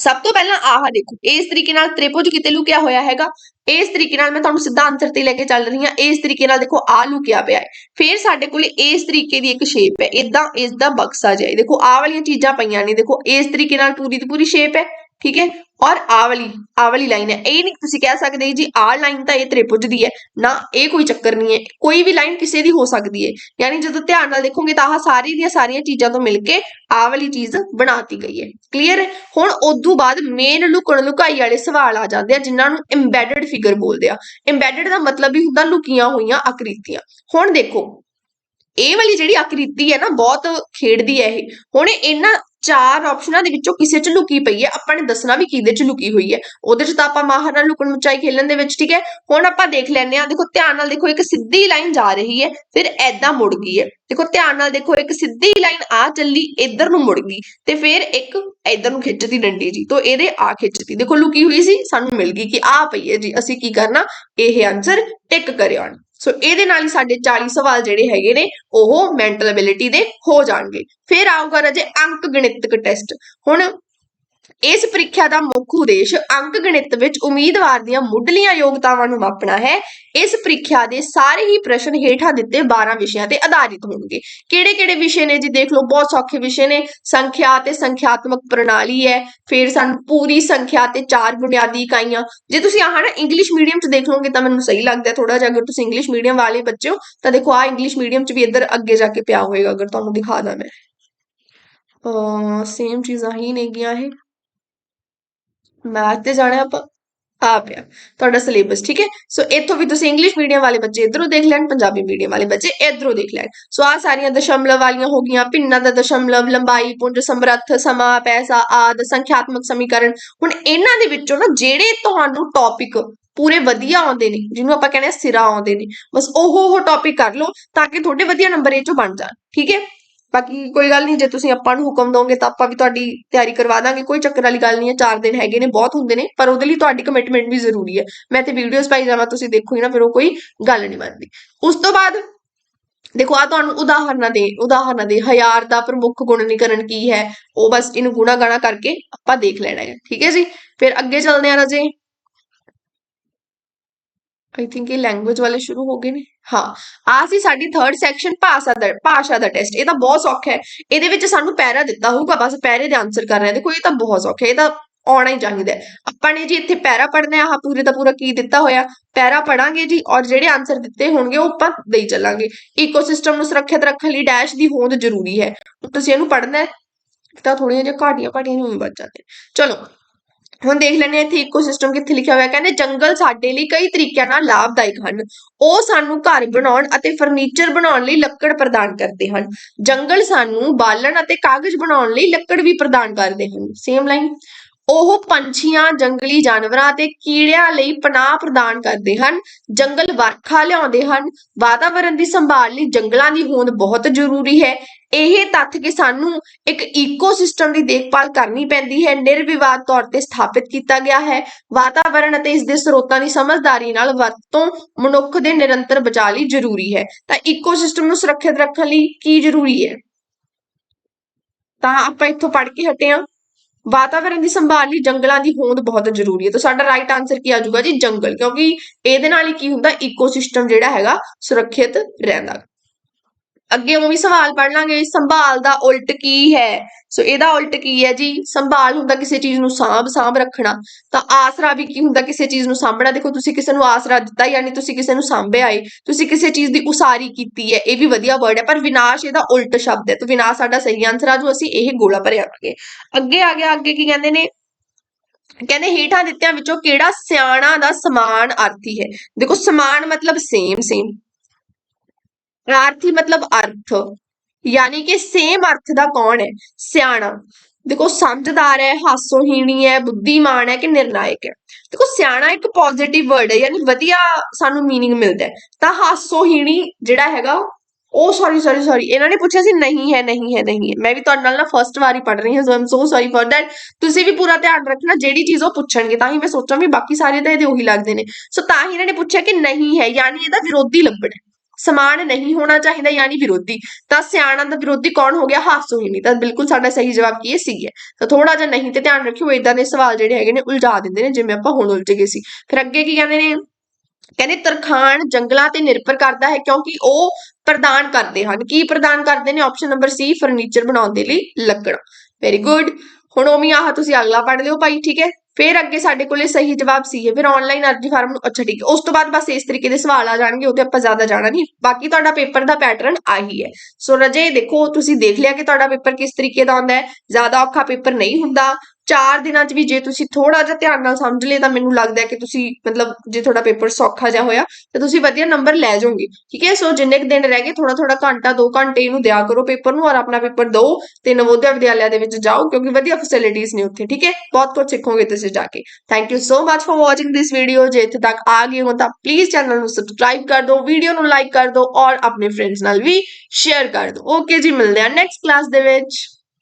ਸਭ ਤੋਂ ਪਹਿਲਾਂ ਆਹ ਦੇਖੋ, ਇਸ ਤਰੀਕੇ ਨਾਲ ਤ੍ਰਿਭੁਜ ਕਿਤੇ ਲੁਕਿਆ ਹੋਇਆ ਹੈਗਾ। ਇਸ ਤਰੀਕੇ ਨਾਲ ਮੈਂ ਤੁਹਾਨੂੰ ਸਿੱਧਾ ਆਨਸਰ ਤੇ ਲੈ ਕੇ ਚੱਲ ਰਹੀ ਹਾਂ, ਇਸ ਤਰੀਕੇ ਨਾਲ ਦੇਖੋ ਆ ਲੁਕਿਆ ਪਿਆ ਹੈ। ਫਿਰ ਸਾਡੇ ਕੋਲੇ ਇਸ ਤਰੀਕੇ ਦੀ ਇੱਕ ਸ਼ੇਪ ਹੈ ਇਦਾਂ ਇਸ ਦਾ ਬਕਸਾ ਜਾਏ। ਦੇਖੋ, ਆਹ ਵਾਲੀਆਂ ਚੀਜ਼ਾਂ ਪਈਆਂ ਨੇ, ਦੇਖੋ, ਇਸ ਤਰੀਕੇ ਨਾਲ ਪੂਰੀ ਦੀ ਪੂਰੀ ਸ਼ੇਪ ਹੈ, ਠੀਕ ਹੈ? ਔਰ ਆਹ ਵਾਲੀ ਆਹ ਵਾਲੀ ਲਾਈਨ ਹੈ। ਇਹ ਨਹੀਂ ਤੁਸੀਂ ਕਹਿ ਸਕਦੇ ਜੀ, ਆਹ ਲਾਈਨ ਤਾਂ ਇਹ ਤ੍ਰਿਭੁਜ ਦੀ ਹੈ। ਨਾ, ਇਹ ਕੋਈ ਚੱਕਰ ਨਹੀਂ ਹੈ। ਕੋਈ ਵੀ ਲਾਈਨ ਕਿਸੇ ਦੀ ਹੋ ਸਕਦੀ ਹੈ। ਯਾਨੀ ਜਦੋਂ ਧਿਆਨ ਨਾਲ ਦੇਖੋਗੇ ਤਾਂ ਆਹ ਸਾਰੀ ਦੀਆਂ ਸਾਰੀਆਂ ਚੀਜ਼ਾਂ ਤੋਂ ਮਿਲ ਕੇ ਆਹ ਵਾਲੀ ਚੀਜ਼ ਬਣਾਤੀ ਗਈ ਹੈ। ਕਲੀਅਰ ਹੁਣ ਉਦੋਂ ਬਾਅਦ ਮੇਨ ਲੁਕਣ ਲੁਕਾਈ ਵਾਲੇ ਸਵਾਲ ਆ ਜਾਂਦੇ ਆ, ਜਿਨ੍ਹਾਂ ਨੂੰ ਇੰਬੈਡਡ ਫਿਗਰ ਬੋਲਦੇ ਆ। ਇੰਬੈਡਡ ਦਾ ਮਤਲਬ ਹੀ ਹੁੰਦਾ ਲੁਕੀਆਂ ਹੋਈਆਂ ਆਕ੍ਰਿਤੀਆਂ। ਹੁਣ ਦੇਖੋ, ਇਹ ਵਾਲੀ ਜਿਹੜੀ ਆਕ੍ਰਿਤੀ ਹੈ ਨਾ, ਬਹੁਤ ਖੇਡਦੀ ਹੈ ਇਹ। ਹੁਣ ਇਹਨਾਂ ਚਾਰ ਆਪਸ਼ਨਾਂ ਦੇ ਵਿੱਚੋਂ ਕਿਸੇ ਚ ਲੁਕੀ ਪਈ ਹੈ। ਆਪਾਂ ਨੇ ਦੱਸਣਾ ਵੀ ਕਿਹਦੇ ਚ ਲੁਕੀ ਹੋਈ ਹੈ। ਉਹਦੇ ਚ ਤਾਂ ਆਪਾਂ ਮਾਹਰ ਨਾਲ ਲੁਕਣ ਮਚਾਈ ਖੇਲਣ ਦੇ ਵਿੱਚ, ਠੀਕ ਹੈ? ਹੁਣ ਆਪਾਂ ਦੇਖ ਲੈਂਦੇ ਆ ਦੇਖੋ ਧਿਆਨ ਨਾਲ ਦੇਖੋ, ਇੱਕ ਸਿੱਧੀ ਲਾਈਨ ਜਾ ਰਹੀ ਹੈ, ਫਿਰ ਐਦਾਂ ਮੁੜ ਗਈ ਹੈ। ਦੇਖੋ ਧਿਆਨ ਨਾਲ ਦੇਖੋ, ਇੱਕ ਸਿੱਧੀ ਲਾਈਨ ਆ ਚੱਲੀ, ਇੱਧਰ ਨੂੰ ਮੁੜ ਗਈ ਤੇ ਫਿਰ ਇੱਕ ਇੱਧਰ ਨੂੰ ਖਿੱਚਦੀ ਡੰਡੀ ਜੀ, ਤੋਂ ਇਹਦੇ ਆ ਖਿੱਚਦੀ। ਦੇਖੋ ਲੁਕੀ ਹੋਈ ਸੀ, ਸਾਨੂੰ ਮਿਲ ਗਈ ਕਿ ਆ ਪਈ ਹੈ ਜੀ, ਅਸੀਂ ਕੀ ਕਰਨਾ? ਇਹ ਆਨਸਰ ਟਿਕ ਕਰਿਓ। ਸੋ ਇਹਦੇ ਨਾਲ ਹੀ ਸਾਡੇ 40 ਸਵਾਲ ਜਿਹੜੇ ਹੈਗੇ ਨੇ, ਉਹ ਮੈਂਟਲ ਐਬਿਲਿਟੀ ਦੇ ਹੋ ਜਾਣਗੇ। ਫਿਰ ਆਊਗਾ ਰਾਜੇ ਅੰਕ ਗਣਿਤਕ ਟੈਸਟ ਹੁਣ ਇਸ ਪ੍ਰੀਖਿਆ ਦਾ ਮੁੱਖ ਉਦੇਸ਼ ਅੰਕ ਗਣਿਤ ਵਿੱਚ ਉਮੀਦਵਾਰ ਦੀਆਂ ਮੁੱਢਲੀਆਂ ਯੋਗਤਾਵਾਂ ਨੂੰ ਮਾਪਣਾ ਹੈ। ਇਸ ਪ੍ਰੀਖਿਆ ਦੇ ਸਾਰੇ ਹੀ ਪ੍ਰਸ਼ਨ ਹੇਠਾਂ ਦਿੱਤੇ 12 ਵਿਸ਼ਿਆਂ ਤੇ ਆਧਾਰਿਤ ਹੋਣਗੇ। ਕਿਹੜੇ ਕਿਹੜੇ ਵਿਸ਼ੇ ਨੇ ਜੀ? ਦੇਖ ਲਓ, ਬਹੁਤ ਸੌਖੇ ਵਿਸ਼ੇ ਨੇ। ਸੰਖਿਆ ਤੇ ਸੰਖਿਆਤਮਕ ਪ੍ਰਣਾਲੀ ਹੈ। ਫਿਰ ਸਾਨੂੰ ਪੂਰੀ ਸੰਖਿਆ ਤੇ ਚਾਰ ਬੁਨਿਆਦੀ ਇਕਾਈਆਂ। ਜੇ ਤੁਸੀਂ ਆਹ ਨਾ ਇੰਗਲਿਸ਼ ਮੀਡੀਅਮ ਚ ਦੇਖ ਲਓਗੇ ਤਾਂ ਮੈਨੂੰ ਸਹੀ ਲੱਗਦਾ ਥੋੜਾ ਜਿਹਾ। ਅਗਰ ਤੁਸੀਂ ਇੰਗਲਿਸ਼ ਮੀਡੀਅਮ ਵਾਲੇ ਬੱਚੇ ਹੋ, ਤਾਂ ਦੇਖੋ ਆ ਇੰਗਲਿਸ਼ ਮੀਡੀਅਮ ਚ ਵੀ ਇੱਧਰ ਅੱਗੇ ਜਾ ਕੇ ਪਿਆ ਹੋਏਗਾ, ਅਗਰ ਤੁਹਾਨੂੰ ਦਿਖਾ ਦਾਂ ਮੈਂ। ਅ ਸੇਮ ਚੀਜ਼ਾਂ ਹੀ ਨੇਗੀਆਂ ਇਹ। ਮੈਥ ਤੇ ਜਾਣਾ ਆਪਾਂ? ਆ ਪਿਆ ਤੁਹਾਡਾ ਸਿਲੇਬਸ ਠੀਕ ਹੈ? ਸੋ ਇੱਥੋਂ ਵੀ ਤੁਸੀਂ ਇੰਗਲਿਸ਼ ਮੀਡੀਅਮ ਵਾਲੇ ਬੱਚੇ ਇਧਰੋਂ ਦੇਖ ਲੈਣ, ਪੰਜਾਬੀ ਮੀਡੀਅਮ ਵਾਲੇ ਬੱਚੇ ਇਧਰੋਂ ਦੇਖ ਲੈਣ। ਸੋ ਆ ਸਾਰੀਆਂ ਦਸ਼ਮਲਵ ਵਾਲੀਆਂ ਹੋ ਗਈਆਂ, ਭਿੰਨਾਂ ਦਾ ਦਸ਼ਮਲਵ, ਲੰਬਾਈ, ਪੁੰਜ, ਸਮਰੱਥ, ਸਮਾਂ, ਪੈਸਾ, ਆਦ, ਸੰਖਿਆਤਮਕ ਸਮੀਕਰਨ। ਹੁਣ ਇਹਨਾਂ ਦੇ ਵਿੱਚੋਂ ਨਾ ਜਿਹੜੇ ਤੁਹਾਨੂੰ ਟੌਪਿਕ ਪੂਰੇ ਵਧੀਆ ਆਉਂਦੇ ਨੇ, ਜਿਹਨੂੰ ਆਪਾਂ ਕਹਿੰਦੇ ਆ ਸਿਰਾ ਆਉਂਦੇ ਨੇ, ਬਸ ਉਹ ਉਹ ਟੌਪਿਕ ਕਰ ਲਓ ਤਾਂ ਕਿ ਤੁਹਾਡੇ ਵਧੀਆ ਨੰਬਰ ਇਹ ਚੋਂ ਬਣ ਜਾਣ, ਠੀਕ ਹੈ? ਬਾਕੀ ਕੋਈ ਗੱਲ ਨਹੀਂ, ਜੇ ਤੁਸੀਂ ਆਪਾਂ ਨੂੰ ਹੁਕਮ ਦੋਗੇ ਤਾਂ ਆਪਾਂ ਵੀ ਤੁਹਾਡੀ ਤਿਆਰੀ ਕਰਵਾ ਦਾਂਗੇ, ਕੋਈ ਚੱਕਰ ਵਾਲੀ ਗੱਲ ਨਹੀਂ ਹੈ, ਚਾਰ ਦਿਨ ਹੈਗੇ ਨੇ, ਬਹੁਤ ਹੁੰਦੇ ਨੇ, ਪਰ ਉਹਦੇ ਲਈ ਤੁਹਾਡੀ ਕਮਿਟਮੈਂਟ ਵੀ ਜ਼ਰੂਰੀ ਹੈ। ਮੈਂ ਤੇ ਵੀਡੀਓਜ਼ ਪਾਈ ਜਾਵਾਂ, ਤੁਸੀਂ ਦੇਖੋ ਹੀ ਨਾ, ਫਿਰ ਉਹ ਕੋਈ ਗੱਲ ਨਹੀਂ ਬਣਦੀ। ਉਸ ਤੋਂ ਬਾਅਦ ਦੇਖੋ ਆ ਤੁਹਾਨੂੰ ਉਦਾਹਰਨਾਂ ਦੇ ਉਦਾਹਰਨਾਂ ਦੇ ਹਜ਼ਾਰ ਦਾ ਪ੍ਰਮੁੱਖ ਗੁਣਨੀਕਰਨ ਕੀ ਹੈ, ਉਹ ਬਸ ਇਹਨੂੰ ਗੁਣਾ ਗਾਣਾ ਕਰਕੇ ਆਪਾਂ ਦੇਖ ਲੈਣਾ ਹੈ। ਠੀਕ ਹੈ ਜੀ? ਫਿਰ ਅੱਗੇ ਚੱਲਦੇ ਆ ਰਾਜੇ। ਆਈ ਥਿੰਕ ਇਹ ਲੈਂਗੁਏਜ ਵਾਲੇ ਸ਼ੁਰੂ ਹੋ ਗਏ ਨੇ। ਹਾਂ ਆ ਸੀ ਸਾਡੀ ਥਰਡ ਸੈਕਸ਼ਨ ਭਾਸ਼ਾ ਦਾ ਭਾਸ਼ਾ ਦਾ ਟੈਸਟ ਇਹ ਤਾਂ ਬਹੁਤ ਸੌਖਾ ਹੈ। ਇਹਦੇ ਵਿੱਚ ਸਾਨੂੰ ਪੈਰਾ ਦਿੱਤਾ ਹੋਊਗਾ, ਬਸ ਪੈਰੇ ਦੇ ਆਨਸਰ ਕਰ ਰਹੇ ਦੇਖੋ, ਇਹ ਤਾਂ ਬਹੁਤ ਸੌਖਾ ਹੈ। ਇਹ ਤਾਂ ਆਉਣਾ ਹੀ ਚਾਹੀਦਾ ਆਪਾਂ ਨੇ ਜੀ ਇੱਥੇ ਪੈਰਾ ਪੜਨਾ ਹੈ। ਪੂਰੇ ਦਾ ਪੂਰਾ ਕੀ ਦਿੱਤਾ ਹੋਇਆ? ਪੈਰਾ ਪੜਾਂਗੇ ਜੀ ਔਰ ਜਿਹੜੇ ਆਨਸਰ ਦਿੱਤੇ ਹੋਣਗੇ, ਉਹ ਆਪਾਂ ਦੇਈ ਚੱਲਾਂਗੇ। ਇਕੋਸਿਸਟਮ ਨੂੰ ਸੁਰੱਖਿਅਤ ਰੱਖਣ ਲਈ ਡੈਸ਼ ਦੀ ਹੋਂਦ ਜ਼ਰੂਰੀ ਹੈ। ਤੁਸੀਂ ਇਹਨੂੰ ਪੜਨਾ ਹੈ, ਤਾਂ ਥੋੜੀਆਂ ਜਿਹੀਆਂ ਘਾਟੀਆਂ ਘਾਟੀਆਂ ਨੂੰ ਵੀ ਬਚ ਜਾਂਦੇ ਚਲੋ ਹੁਣ ਦੇਖ ਲੈਂਦੇ ਹਾਂ ਇੱਥੇ ਇਕੋਸਿਸਟਮ ਕਿੱਥੇ ਲਿਖਿਆ ਹੋਇਆ, ਕਹਿੰਦੇ ਜੰਗਲ ਸਾਡੇ ਲਈ ਕਈ ਤਰੀਕਿਆਂ ਨਾਲ ਲਾਭਦਾਇਕ ਹਨ। ਉਹ ਸਾਨੂੰ ਘਰ ਬਣਾਉਣ ਅਤੇ ਫਰਨੀਚਰ ਬਣਾਉਣ ਲਈ ਲੱਕੜ ਪ੍ਰਦਾਨ ਕਰਦੇ ਹਨ। ਜੰਗਲ ਸਾਨੂੰ ਬਾਲਣ ਅਤੇ ਕਾਗਜ਼ ਬਣਾਉਣ ਲਈ ਲੱਕੜ ਵੀ ਪ੍ਰਦਾਨ ਕਰਦੇ ਹਨ। ਸੇਮ ਲਾਈਨ ਉਹ ਪੰਛੀਆਂ, ਜੰਗਲੀ ਜਾਨਵਰਾਂ ਅਤੇ ਕੀੜਿਆਂ ਲਈ ਪਨਾਹ ਪ੍ਰਦਾਨ ਕਰਦੇ ਹਨ। ਜੰਗਲ ਵਰਖਾ ਲਿਆਉਂਦੇ ਹਨ। ਵਾਤਾਵਰਣ ਦੀ ਸੰਭਾਲ ਲਈ ਜੰਗਲਾਂ ਦੀ ਹੋਂਦ ਬਹੁਤ ਜ਼ਰੂਰੀ ਹੈ। ਇਹ ਤੱਥ ਕਿ ਸਾਨੂੰ ਇੱਕ ਈਕੋਸਿਸਟਮ ਦੀ ਦੇਖਭਾਲ ਕਰਨੀ ਪੈਂਦੀ ਹੈ, ਨਿਰਵਿਵਾਦ ਤੌਰ ਤੇ ਸਥਾਪਿਤ ਕੀਤਾ ਗਿਆ ਹੈ। ਵਾਤਾਵਰਣ ਅਤੇ ਇਸ ਦੇ ਸਰੋਤਾਂ ਦੀ ਸਮਝਦਾਰੀ ਨਾਲ ਵਰਤੋਂ ਮਨੁੱਖ ਦੇ ਨਿਰੰਤਰ ਬਚਾਅ ਲਈ ਜ਼ਰੂਰੀ ਹੈ। ਤਾਂ ਈਕੋਸਿਸਟਮ ਨੂੰ ਸੁਰੱਖਿਅਤ ਰੱਖਣ ਲਈ ਕੀ ਜ਼ਰੂਰੀ ਹੈ? ਤਾਂ ਆਪਾਂ ਇੱਥੋਂ ਪੜ੍ਹ ਕੇ ਹਟੇ ਹਾਂ। ਵਾਤਾਵਰਣ ਦੀ ਸੰਭਾਲ ਲਈ ਜੰਗਲਾਂ ਦੀ ਹੋਂਦ ਬਹੁਤ ਜ਼ਰੂਰੀ ਹੈ। ਤਾਂ ਸਾਡਾ ਰਾਈਟ ਆਨਸਰ ਕੀ ਆ ਜਾਊਗਾ ਜੀ? ਜੰਗਲ। ਕਿਉਂਕਿ ਇਹਦੇ ਨਾਲ ਹੀ ਕੀ ਹੁੰਦਾ? ਈਕੋਸਿਸਟਮ ਜਿਹੜਾ ਹੈਗਾ ਸੁਰੱਖਿਅਤ ਰਹਿੰਦਾ। ਅੱਗੇ ਉਹ ਵੀ ਸਵਾਲ ਪੜ ਲਾਂਗੇ, ਸੰਭਾਲ ਦਾ ਉਲਟ ਕੀ ਹੈ? ਸੋ ਇਹਦਾ ਉਲਟ ਕੀ ਹੈ ਜੀ? ਸੰਭਾਲ ਹੁੰਦਾ ਕਿਸੇ ਚੀਜ਼ ਨੂੰ ਸਾਂਭ ਸਾਂਭ ਰੱਖਣਾ। ਤਾਂ ਆਸਰਾ ਵੀ ਕੀ ਹੁੰਦਾ ਕਿਸੇ ਚੀਜ਼ ਨੂੰ ਸਾਂਭਣਾ? ਦੇਖੋ, ਤੁਸੀਂ ਕਿਸੇ ਨੂੰ ਆਸਰਾ ਦਿੱਤਾ, ਯਾਨੀ ਤੁਸੀਂ ਕਿਸੇ ਨੂੰ ਸਾਂਭਿਆ ਏ। ਤੁਸੀਂ ਕਿਸੇ ਚੀਜ਼ ਦੀ ਉਸਾਰੀ ਕੀਤੀ ਹੈ ਇਹ ਵੀ ਵਧੀਆ ਵਰਡ ਹੈ, ਪਰ ਵਿਨਾਸ਼ ਇਹਦਾ ਉਲਟ ਸ਼ਬਦ ਹੈ। ਤਾਂ ਵਿਨਾਸ਼ ਸਾਡਾ ਸਹੀ ਆਨਸਰ ਆ, ਜੋ ਅਸੀਂ ਇਹ ਗੋਲਾ ਭਰਿਆ ਕਰਾਂਗੇ ਅੱਗੇ ਆ ਗਿਆ, ਅੱਗੇ ਕੀ ਕਹਿੰਦੇ ਨੇ? ਕਹਿੰਦੇ ਹੇਠਾਂ ਦਿੱਤਿਆਂ ਵਿੱਚੋਂ ਕਿਹੜਾ ਸਿਆਣਾ ਦਾ ਸਮਾਨ ਅਰਥੀ ਹੈ? ਦੇਖੋ, ਸਮਾਨ ਮਤਲਬ ਸੇਮ ਸੇਮ ਪ੍ਰਾਰਥੀ ਮਤਲਬ ਅਰਥ, ਯਾਨੀ ਕਿ ਸੇਮ ਅਰਥ ਦਾ ਕੌਣ ਹੈ? ਸਿਆਣਾ। ਦੇਖੋ, ਸਮਝਦਾਰ ਹੈ, ਹਾਸੋਹੀਣੀ ਹੈ, ਬੁੱਧੀਮਾਨ ਹੈ ਕਿ ਨਿਰਣਾਇਕ ਹੈ? ਦੇਖੋ, ਸਿਆਣਾ ਇੱਕ ਪੋਜ਼ਿਟਿਵ ਵਰਡ ਹੈ, ਯਾਨੀ ਵਧੀਆ ਸਾਨੂੰ मीनिंग ਮਿਲਦਾ ਹੈ। ਤਾਂ ਹਾਸੋਹੀਣੀ ਜਿਹੜਾ ਹੈਗਾ, ਉਹ ਸੌਰੀ ਸੌਰੀ ਸੌਰੀ ਇਹਨਾਂ ਨੇ ਪੁੱਛਿਆ ਸੀ, ਨਹੀਂ ਹੈ ਨਹੀਂ ਹੈ ਨਹੀਂ ਹੈ। ਮੈਂ ਵੀ ਤੁਹਾਡੇ ਨਾਲ ਨਾ ਫਰਸਟ ਵਾਰੀ ਪੜ ਰਹੀ ਹਾਂ so um so sorry for that ਤੁਸੀਂ ਵੀ ਪੂਰਾ ਧਿਆਨ ਰੱਖਣਾ, ਜਿਹੜੀ ਚੀਜ਼ ਉਹ ਪੁੱਛਣਗੇ, ਤਾਂ ਹੀ ਮੈਂ ਸੋਚਾਂ ਵੀ ਬਾਕੀ ਸਾਰੇ ਤਾਂ ਇਹਦੇ ਉਹੀ ਲੱਗਦੇ ਨੇ। ਸੋ ਤਾਂ ਹੀ ਇਹਨਾਂ ਨੇ ਪੁੱਛਿਆ ਕਿ ਨਹੀਂ ਹੈ, ਯਾਨੀ ਇਹਦਾ ਵਿਰੋਧੀ ਲੱਭਣਾ। ਸਮਾਨ ਨਹੀਂ ਹੋਣਾ ਚਾਹੀਦਾ ਯਾਨੀ ਵਿਰੋਧੀ। ਤਾਂ ਸਿਆਣਾ ਦਾ ਵਿਰੋਧੀ ਕੌਣ ਹੋ ਗਿਆ? ਹਾਸੋਹੀਣੀ ਤਾਂ ਬਿਲਕੁਲ ਸਾਡਾ ਸਹੀ ਜਵਾਬ ਕੀ ਹੈ ਸੀ ਹੈ ਤਾਂ ਥੋੜਾ ਜਿਹਾ ਨਹੀਂ ਤੇ ਧਿਆਨ ਰੱਖਿਓ ਇਦਾਂ ਦੇ ਸਵਾਲ ਜਿਹੜੇ ਹੈਗੇ ਨੇ ਉਲਝਾ ਦਿੰਦੇ ਨੇ, ਜਿਵੇਂ ਆਪਾਂ ਹੁਣ ਉਲਝ ਗਏ ਸੀ। ਫਿਰ ਅੱਗੇ ਕੀ ਕਹਿੰਦੇ ਨੇ? ਕਹਿੰਦੇ ਤਰਖਾਣ ਜੰਗਲਾਂ ਤੇ ਨਿਰਭਰ ਕਰਦਾ ਹੈ ਕਿਉਂਕਿ ਉਹ ਪ੍ਰਦਾਨ ਕਰਦੇ ਹਨ। ਕੀ ਪ੍ਰਦਾਨ ਕਰਦੇ ਨੇ? ਆਪਸ਼ਨ ਨੰਬਰ ਸੀ ਫਰਨੀਚਰ ਬਣਾਉਣ ਦੇ ਲਈ ਲੱਕੜ। ਵੈਰੀ ਗੁੱਡ ਹੁਣ ਉਵੇਂ ਆਹ ਤੁਸੀਂ ਅਗਲਾ ਪੜ੍ਹ ਲਿਓ ਭਾਈ, ਠੀਕ ਹੈ? ਫਿਰ ਅੱਗੇ ਸਾਡੇ ਕੋਲੇ ਸਹੀ ਜਵਾਬ ਸੀ ਹੈ ਫਿਰ ਆਨਲਾਈਨ ਅਰਜੀ ਫਾਰਮ ਨੂੰ ਅੱਛਾ ਠੀਕ ਹੈ। ਉਸ ਤੋਂ ਬਾਅਦ ਬਸ ਇਸ ਤਰੀਕੇ ਦੇ ਸਵਾਲ ਆ ਜਾਣਗੇ, ਉਹ ਤੇ ਆਪਾਂ ਜ਼ਿਆਦਾ ਜਾਣਾ ਨਹੀਂ। ਬਾਕੀ ਤੁਹਾਡਾ ਪੇਪਰ ਦਾ ਪੈਟਰਨ ਆਹੀ ਹੈ। ਸੋ ਰਜੇ, ਦੇਖੋ, ਤੁਸੀਂ ਦੇਖ ਲਿਆ ਕਿ ਤੁਹਾਡਾ ਪੇਪਰ ਕਿਸ ਤਰੀਕੇ ਦਾ ਹੁੰਦਾ ਹੈ। ਜ਼ਿਆਦਾ ਔਖਾ ਪੇਪਰ ਨਹੀਂ ਹੁੰਦਾ। ਚਾਰ ਦਿਨਾਂ 'ਚ ਵੀ ਜੇ ਤੁਸੀਂ ਥੋੜਾ ਜਿਹਾ ਧਿਆਨ ਨਾਲ ਸਮਝ ਲਏ ਤਾਂ ਮੈਨੂੰ ਲੱਗਦਾ ਹੈ ਕਿ ਤੁਸੀਂ ਮਤਲਬ ਜੇ ਤੁਹਾਡਾ ਪੇਪਰ ਸੌਖਾ ਜਿਹਾ ਹੋਇਆ ਤਾਂ ਤੁਸੀਂ ਵਧੀਆ ਨੰਬਰ ਲੈ ਜਾਓਗੇ। ਠੀਕ ਹੈ? ਸੋ ਜਿੰਨੇ ਕੁ ਦਿਨ ਰਹਿ ਗਏ ਥੋੜਾ ਥੋੜਾ ਘੰਟਾ 2 ਘੰਟੇ ਇਹਨੂੰ ਦਿਆ ਕਰੋ ਪੇਪਰ ਨੂੰ ਔਰ ਆਪਣਾ ਪੇਪਰ ਦਿਓ ਤੇ ਨਵੋਦਿਆ ਵਿਦਿਆਲਿਆ ਦੇ ਵਿੱਚ ਜਾਓ ਕਿਉਂਕਿ ਵਧੀਆ ਫੈਸਿਲਿਟੀਆਂ ਨੇ ਉੱਥੇ। ਠੀਕ ਹੈ? ਬਹੁਤ ਕੁਝ ਸਿੱਖੋਗੇ ਤੁਸੀਂ ਜਾ ਕੇ। Thank you so much for watching this video ਜੇ ਇੱਥੇ ਤੱਕ ਆ ਗਏ ਹੋ ਤਾਂ ਪਲੀਜ਼ ਚੈਨਲ ਨੂੰ ਸਬਸਕ੍ਰਾਈਬ ਕਰ ਦਿਓ ਵੀਡੀਓ ਨੂੰ ਲਾਈਕ ਕਰ ਦਿਓ ਔਰ ਆਪਣੇ ਫਰੈਂਡਸ ਨਾਲ ਵੀ ਸ਼ੇਅਰ ਕਰ ਦਿਓ। ਓਕੇ ਜੀ, ਮਿਲਦੇ ਹਾਂ ਨੈਕਸਟ ਕਲਾਸ ਦੇ ਵਿੱਚ।